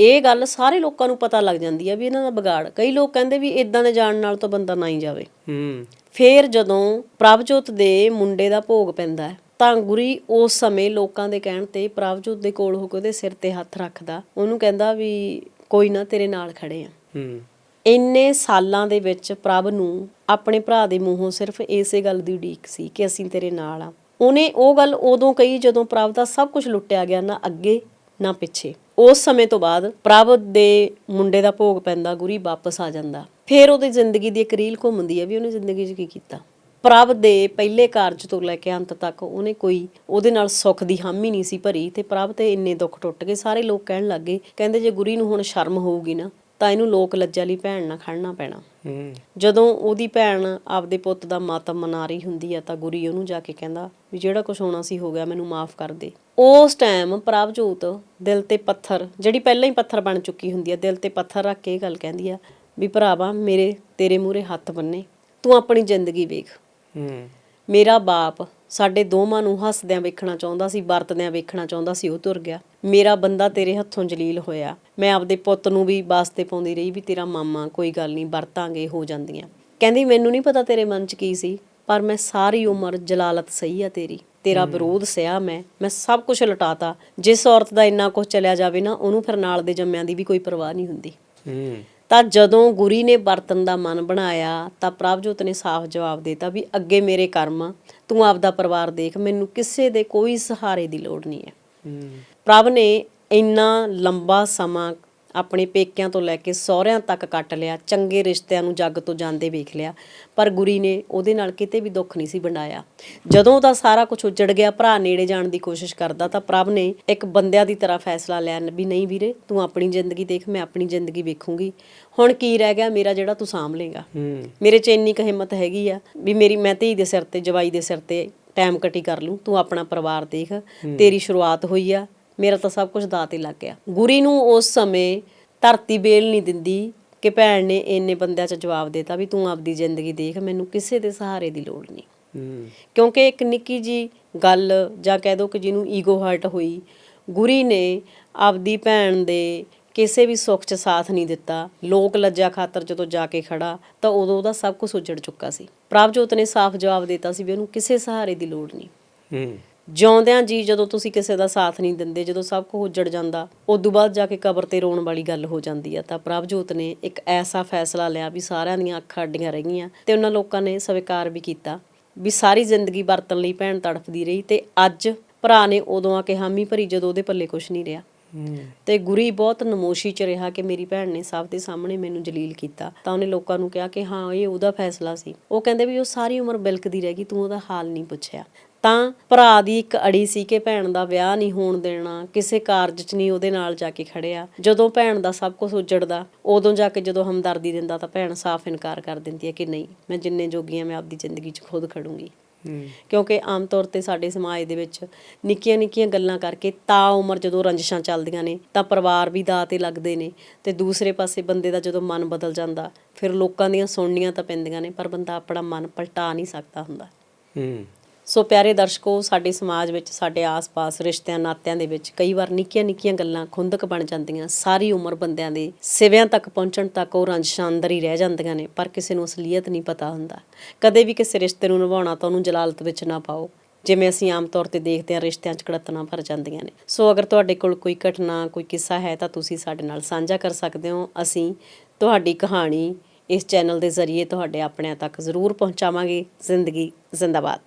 ਇਹ ਗੱਲ ਸਾਰੇ ਲੋਕਾਂ ਨੂੰ ਪਤਾ ਲੱਗ ਜਾਂਦੀ ਆ ਵੀ ਇਹਨਾਂ ਦਾ ਵਿਗਾੜ। ਕਈ ਲੋਕ ਕਹਿੰਦੇ ਵੀ ਇਦਾਂ ਦੇ ਜਾਣ ਨਾਲ ਤਾਂ ਬੰਦਾ ਨਾ ਹੀ ਜਾਵੇ। ਹੂੰ। ਫੇਰ ਜਦੋਂ ਪ੍ਰਭਜੋਤ ਦੇ ਮੁੰਡੇ ਦਾ ਭੋਗ ਪੈਂਦਾ ਤਾਂ ਗੁਰੀ ਉਸ ਸਮੇਂ ਲੋਕਾਂ ਦੇ ਕਹਿਣ ਤੇ ਪ੍ਰਭਜੋਤ ਦੇ ਕੋਲ ਹੋ ਕੇ ਉਹਦੇ ਸਿਰ ਤੇ ਹੱਥ ਰੱਖਦਾ। ਉਹਨੂੰ ਕਹਿੰਦਾ ਵੀ ਕੋਈ ਨਾ ਤੇਰੇ ਨਾਲ ਖੜੇ ਆ। ਹੂੰ। ਇੰਨੇ ਸਾਲਾਂ ਦੇ ਵਿੱਚ ਪ੍ਰਭ ਨੂੰ ਆਪਣੇ ਭਰਾ ਦੇ ਮੂੰਹੋਂ ਸਿਰਫ ਇਸੇ ਗੱਲ ਦੀ ਉਡੀਕ ਸੀ ਕਿ ਅਸੀਂ ਤੇਰੇ ਨਾਲ ਆ। ਉਹਨੇ ਉਹ ਗੱਲ ਉਦੋਂ ਕਹੀ ਜਦੋਂ ਪ੍ਰਭ ਦਾ ਸਭ ਕੁਝ ਲੁੱਟਿਆ ਗਿਆ ਨਾ ਅੱਗੇ ਨਾ ਪਿੱਛੇ। ਉਸ ਸਮੇਂ ਤੋਂ ਬਾਅਦ ਪ੍ਰਭ ਦੇ ਮੁੰਡੇ ਦਾ ਭੋਗ ਪੈਂਦਾ, ਗੁਰੀ ਵਾਪਸ ਆ ਜਾਂਦਾ। ਫਿਰ ਉਹਦੀ ਜ਼ਿੰਦਗੀ ਦੀ ਇੱਕ ਰੀਲ ਘੁੰਮਦੀ ਹੈ ਵੀ ਉਹਨੇ ਜ਼ਿੰਦਗੀ 'ਚ ਕੀ ਕੀਤਾ? ਪ੍ਰਭ ਦੇ ਪਹਿਲੇ ਕਾਰਜ ਤੋਂ ਲੈ ਕੇ ਅੰਤ ਤੱਕ ਉਹਨੇ ਕੋਈ ਉਹਦੇ ਨਾਲ ਸੁੱਖ ਦੀ ਹਾਮੀ ਨਹੀਂ ਸੀ ਭਰੀ ਤੇ ਪ੍ਰਭ ਤੇ ਇੰਨੇ ਦੁੱਖ ਟੁੱਟ ਗਏ। ਸਾਰੇ ਲੋਕ ਕਹਿਣ ਲੱਗੇ ਕਹਿੰਦੇ ਜੇ ਗੁਰੀ ਨੂੰ ਹੁਣ ਸ਼ਰਮ ਹੋਊਗੀ ਨਾ ਤਾਂ ਇਹਨੂੰ ਲੋਕ ਲੱਜਾ ਲਈ ਭੈਣ ਨਾਲ ਖੜਨਾ ਪੈਣਾ। ਜਦੋਂ ਉਹਦੀ ਭੈਣ ਆਪਦੇ ਪੁੱਤ ਦਾ ਮਾਤਮ ਮਨਾ ਰਹੀ ਹੁੰਦੀ ਆ ਤਾਂ ਗੁਰੀ ਉਹਨੂੰ ਜਾ ਕੇ ਕਹਿੰਦਾ ਵੀ ਜਿਹੜਾ ਕੁਝ ਹੋਣਾ ਸੀ ਹੋ ਗਿਆ ਮੈਨੂੰ ਮਾਫ ਕਰ ਦੇ। ਉਸ ਟਾਈਮ ਪ੍ਰਭਜੋਤ ਦਿਲ ਤੇ ਪੱਥਰ ਜਿਹੜੀ ਪਹਿਲਾਂ ਹੀ ਪੱਥਰ ਬਣ ਚੁੱਕੀ ਹੁੰਦੀ ਆ ਦਿਲ ਤੇ ਪੱਥਰ ਰੱਖ ਕੇ ਇਹ ਗੱਲ ਕਹਿੰਦੀ ਆ ਵੀ ਭਰਾਵਾ ਮੇਰੇ ਤੇਰੇ ਮੂਹਰੇ ਹੱਥ ਬੰਨੇ ਤੂੰ ਆਪਣੀ ਜ਼ਿੰਦਗੀ ਵੇਖ। ਹੂੰ। ਮੇਰਾ ਬਾਪ ਸਾਡੇ ਦੋਵਾਂ ਨੂੰ ਹੱਸਦਿਆਂ ਵੇਖਣਾ ਚਾਹੁੰਦਾ ਸੀ ਵਰਤਦਿਆਂ ਵੇਖਣਾ ਚਾਹੁੰਦਾ ਸੀ ਉਹ ਤੁਰ ਗਿਆ। ਮੇਰਾ ਬੰਦਾ ਤੇਰੇ ਹੱਥੋਂ ਜਲੀਲ ਹੋਇਆ। ਮੈਂ ਆਪਦੇ ਪੁੱਤ ਨੂੰ ਵੀ ਵਾਸਤੇ ਪਾਉਂਦੀ ਰਹੀ ਵੀ ਤੇਰਾ ਮਾਮਾ ਕੋਈ ਗੱਲ ਨਹੀਂ ਵਰਤਾਂਗੇ ਹੋ ਜਾਂਦੀਆਂ। ਕਹਿੰਦੀ ਮੈਨੂੰ ਨਹੀਂ ਪਤਾ ਤੇਰੇ ਮਨ 'ਚ ਕੀ ਸੀ ਪਰ ਮੈਂ ਸਾਰੀ ਉਮਰ ਜਲਾਲਤ ਸਹੀ ਆ ਤੇਰੀ। ਤੇਰਾ ਵਿਰੋਧ ਸਿਆ ਮੈਂ। ਮੈਂ ਸਭ ਕੁਝ ਲਟਾਤਾ। ਜਿਸ ਔਰਤ ਦਾ ਇੰਨਾ ਕੁਝ ਚਲਿਆ ਜਾਵੇ ਨਾ ਉਹਨੂੰ ਫਿਰ ਨਾਲ ਦੇ ਜੰਮਿਆਂ ਦੀ ਵੀ ਕੋਈ ਪਰਵਾਹ ਨਹੀਂ ਹੁੰਦੀ। ਹੂੰ। ਤਾਂ ਜਦੋਂ ਗੁਰੀ ਨੇ ਵਰਤਨ ਦਾ ਮਨ ਬਣਾਇਆ ਤਾਂ ਪ੍ਰਭਜੋਤ ਨੇ ਸਾਫ਼ ਜਵਾਬ ਦਿੱਤਾ ਵੀ ਅੱਗੇ ਮੇਰੇ ਕਰਮ ਤੂੰ ਆਪਦਾ ਪਰਿਵਾਰ ਦੇਖ ਮੈਨੂੰ ਕਿਸੇ ਦੇ ਕੋਈ ਸਹਾਰੇ ਦੀ ਲੋੜ ਨਹੀਂ ਹੂੰ। ਪ੍ਰਭ ਨੇ ਇੰਨਾ ਲੰਬਾ ਸਮਾਂ ਆਪਣੇ ਪੇਕਿਆਂ ਤੋਂ ਲੈ ਕੇ ਸਹੁਰਿਆਂ ਤੱਕ ਕੱਟ ਲਿਆ ਚੰਗੇ ਰਿਸ਼ਤਿਆਂ ਨੂੰ ਜੱਗ ਤੋਂ ਜਾਂਦੇ ਵੇਖ ਲਿਆ। ਪਰ ਗੁਰੀ ਨੇ ਉਹਦੇ ਨਾਲ ਕਿਤੇ ਵੀ ਦੁੱਖ ਨਹੀਂ ਸੀ ਵੰਡਾਇਆ। ਜਦੋਂ ਦਾ ਸਾਰਾ ਕੁਝ ਉਜੜ ਗਿਆ ਭਰਾ ਨੇੜੇ ਜਾਣ ਦੀ ਕੋਸ਼ਿਸ਼ ਕਰਦਾ ਤਾਂ ਪ੍ਰਭ ਨੇ ਇੱਕ ਬੰਦਿਆਂ ਦੀ ਤਰ੍ਹਾਂ ਫੈਸਲਾ ਲਿਆ ਵੀ ਨਹੀਂ ਵੀਰੇ ਤੂੰ ਆਪਣੀ ਜ਼ਿੰਦਗੀ ਦੇਖ ਮੈਂ ਆਪਣੀ ਜ਼ਿੰਦਗੀ ਵੇਖੂੰਗੀ। ਹੁਣ ਕੀ ਰਹਿ ਗਿਆ ਮੇਰਾ ਜਿਹੜਾ ਤੂੰ ਸਾਂਭ ਲੇਗਾ ਮੇਰੇ 'ਚ ਇੰਨੀ ਕੁ ਹਿੰਮਤ ਹੈਗੀ ਆ ਵੀ ਮੇਰੀ ਮੈਂ ਧੀ ਦੇ ਸਿਰ ਤੇ ਜਵਾਈ ਦੇ ਸਿਰ ਤੇ ਟਾਈਮ ਕੱਟੀ ਕਰ ਲੂੰ ਤੂੰ ਆਪਣਾ ਪਰਿਵਾਰ ਦੇਖ ਤੇਰੀ ਸ਼ੁਰੂਆਤ ਹੋਈ ਆ। ਮੇਰਾ ਤਾਂ ਸਭ ਕੁਝ ਦਾਅ ਤੇ ਲੱਗ ਗਿਆ। ਗੁਰੀ ਨੂੰ ਉਸ ਸਮੇਂ ਧਰਤੀ ਬੇਲ ਨਹੀਂ ਦਿੰਦੀ ਕਿ ਭੈਣ ਨੇ ਇੰਨੇ ਬੰਦਿਆਂ 'ਚ ਜਵਾਬ ਦੇਤਾ ਵੀ ਤੂੰ ਆਪਦੀ ਜ਼ਿੰਦਗੀ ਦੇਖ ਮੈਨੂੰ ਕਿਸੇ ਦੇ ਸਹਾਰੇ ਦੀ ਲੋੜ ਨਹੀਂ। ਹੂੰ। ਕਿਉਂਕਿ ਇੱਕ ਨਿੱਕੀ ਜੀ ਗੱਲ ਜਾਂ ਕਹਿ ਦੋ ਕਿ ਜਿਹਨੂੰ ਈਗੋ ਹਰਟ ਹੋਈ ਗੁਰੀ ਨੇ ਆਪਦੀ ਭੈਣ ਦੇ ਕਿਸੇ ਵੀ ਸੁੱਖ 'ਚ ਸਾਥ ਨਹੀਂ ਦਿੱਤਾ। ਲੋਕ ਲੱਜਾ ਖਾਤਰ ਜਦੋਂ ਜਾ ਕੇ ਖੜਾ ਤਾਂ ਉਦੋਂ ਉਹਦਾ ਸਭ ਕੁਝ ਉਜੜ ਚੁੱਕਾ ਸੀ। ਪ੍ਰਭਜੋਤ ਨੇ ਸਾਫ਼ ਜਵਾਬ ਦਿੱਤਾ ਸੀ ਵੀ ਉਹਨੂੰ ਕਿਸੇ ਸਹਾਰੇ ਦੀ ਲੋੜ ਨਹੀਂ। ਹੂੰ। ਜਿਉਂਦਿਆਂ ਜੀ ਜਦੋਂ ਤੁਸੀਂ ਕਿਸੇ ਦਾ ਸਾਥ ਨਹੀਂ ਦਿੰਦੇ ਜਦੋਂ ਸਭ ਕੁਝ ਉੱਜੜ ਜਾਂਦਾ ਉਦੋਂ ਬਾਅਦ ਜਾ ਕੇ ਕਬਰ ਤੇ ਰੋਣ ਵਾਲੀ ਗੱਲ ਹੋ ਜਾਂਦੀ ਆ। ਤਾਂ ਪ੍ਰਭਜੋਤ ਨੇ ਇੱਕ ਐਸਾ ਫੈਸਲਾ ਲਿਆ ਵੀ ਸਾਰਿਆਂ ਦੀਆਂ ਅੱਖਾਂ ਅੱਡੀਆਂ ਰਹੀਆਂ ਤੇ ਉਹਨਾਂ ਲੋਕਾਂ ਨੇ ਸਵੀਕਾਰ ਵੀ ਕੀਤਾ ਵੀ ਸਾਰੀ ਜ਼ਿੰਦਗੀ ਵਰਤਣ ਲਈ ਭੈਣ ਤੜਫਦੀ ਰਹੀ ਤੇ ਅੱਜ ਭਰਾ ਨੇ ਉਦੋਂ ਆ ਕੇ ਹਾਮੀ ਭਰੀ ਜਦੋਂ ਉਹਦੇ ਪੱਲੇ ਕੁਝ ਨਹੀਂ ਰਿਹਾ। ਤੇ ਗੁਰੀ ਬਹੁਤ ਨਮੋਸ਼ੀ ਚ ਰਿਹਾ ਕਿ ਮੇਰੀ ਭੈਣ ਨੇ ਸਭ ਦੇ ਸਾਹਮਣੇ ਮੈਨੂੰ ਜਲੀਲ ਕੀਤਾ। ਤਾਂ ਉਹਨੇ ਲੋਕਾਂ ਨੂੰ ਕਿਹਾ ਕਿ ਹਾਂ ਇਹ ਉਹਦਾ ਫੈਸਲਾ ਸੀ। ਉਹ ਕਹਿੰਦੇ ਵੀ ਉਹ ਸਾਰੀ ਉਮਰ ਬਿਲਕਦੀ ਰਹਿ ਗਈ ਤੂੰ ਉਹਦਾ ਹਾਲ ਨਹੀਂ ਪੁੱਛਿਆ। ਤਾਂ ਭਰਾ ਦੀ ਇੱਕ ਅੜੀ ਸੀ ਕਿ ਭੈਣ ਦਾ ਵਿਆਹ ਨਹੀਂ ਹੋਣ ਦੇਣਾ ਕਿਸੇ ਕਾਰਜ 'ਚ ਨਹੀਂ ਉਹਦੇ ਨਾਲ ਜਾ ਕੇ ਖੜਿਆ। ਜਦੋਂ ਭੈਣ ਦਾ ਸਭ ਕੁਝ ਉਜੜਦਾ ਉਦੋਂ ਜਾ ਕੇ ਜਦੋਂ ਹਮਦਰਦੀ ਦਿੰਦਾ ਤਾਂ ਭੈਣ ਸਾਫ਼ ਇਨਕਾਰ ਕਰ ਦਿੰਦੀ ਹੈ ਕਿ ਨਹੀਂ ਮੈਂ ਜਿੰਨੇ ਜੋਗੀ ਹਾਂ ਮੈਂ ਆਪਦੀ ਜ਼ਿੰਦਗੀ 'ਚ ਖੁਦ ਖੜੂੰਗੀ। ਕਿਉਂਕਿ ਆਮ ਤੌਰ ਤੇ ਸਾਡੇ ਸਮਾਜ ਦੇ ਵਿੱਚ ਨਿੱਕੀਆਂ ਨਿੱਕੀਆਂ ਗੱਲਾਂ ਕਰਕੇ ਤਾਂ ਉਮਰ ਜਦੋਂ ਰੰਜਿਸ਼ਾਂ ਚੱਲਦੀਆਂ ਨੇ ਤਾਂ ਪਰਿਵਾਰ ਵੀ ਦਾਅ ਤੇ ਲੱਗਦੇ ਨੇ ਤੇ ਦੂਸਰੇ ਪਾਸੇ ਬੰਦੇ ਦਾ ਜਦੋਂ ਮਨ ਬਦਲ ਜਾਂਦਾ ਫਿਰ ਲੋਕਾਂ ਦੀਆਂ ਸੁਣਨੀਆਂ ਤਾਂ ਪੈਂਦੀਆਂ ਨੇ ਪਰ ਬੰਦਾ ਆਪਣਾ ਮਨ ਪਲਟਾ ਨਹੀਂ ਸਕਦਾ ਹੁੰਦਾ। ਹੂੰ। ਸੋ ਪਿਆਰੇ ਦਰਸ਼ਕੋ, ਸਾਡੇ ਸਮਾਜ ਵਿੱਚ, ਸਾਡੇ ਆਸ-ਪਾਸ, ਰਿਸ਼ਤਿਆਂ, ਨਾਤਿਆਂ ਦੇ ਵਿੱਚ ਕਈ ਵਾਰ ਨਿੱਕੀਆਂ-ਨਿੱਕੀਆਂ ਗੱਲਾਂ ਖੁੰਦਕ ਬਣ ਜਾਂਦੀਆਂ। ਸਾਰੀ ਉਮਰ ਬੰਦਿਆਂ ਦੇ ਸਿਵਿਆਂ ਤੱਕ ਪਹੁੰਚਣ ਤੱਕ ਉਹ ਰੰਜਿਸ਼ਾਂ ਅੰਦਰ ਹੀ ਰਹਿ ਜਾਂਦੀਆਂ ਨੇ, ਪਰ ਕਿਸੇ ਨੂੰ ਅਸਲੀਅਤ ਨਹੀਂ ਪਤਾ ਹੁੰਦਾ। ਕਦੇ ਵੀ ਕਿਸੇ ਰਿਸ਼ਤੇ ਨੂੰ ਨਿਭਾਉਣਾ ਤਾਂ ਉਹਨੂੰ ਜਲਾਲਤ ਵਿੱਚ ਨਾ ਪਾਓ। ਜਿਵੇਂ ਅਸੀਂ ਆਮ ਤੌਰ ਤੇ ਦੇਖਦੇ ਹਾਂ, ਰਿਸ਼ਤਿਆਂ 'ਚ ਕੜਤਣਾ ਭਰ ਜਾਂਦੀਆਂ ਨੇ। ਸੋ ਅਗਰ ਤੁਹਾਡੇ ਕੋਲ ਕੋਈ ਘਟਨਾ, ਕੋਈ ਕਿੱਸਾ ਹੈ ਤਾਂ ਤੁਸੀਂ ਸਾਡੇ ਨਾਲ ਸਾਂਝਾ ਕਰ ਸਕਦੇ ਹੋ। ਅਸੀਂ ਤੁਹਾਡੀ ਕਹਾਣੀ ਇਸ ਚੈਨਲ ਦੇ ਜ਼ਰੀਏ ਤੁਹਾਡੇ ਆਪਣਿਆਂ ਤੱਕ ਜ਼ਰੂਰ ਪਹੁੰਚਾਵਾਂਗੇ। ਜ਼ਿੰਦਗੀ ਜ਼ਿੰਦਾਬਾਦ।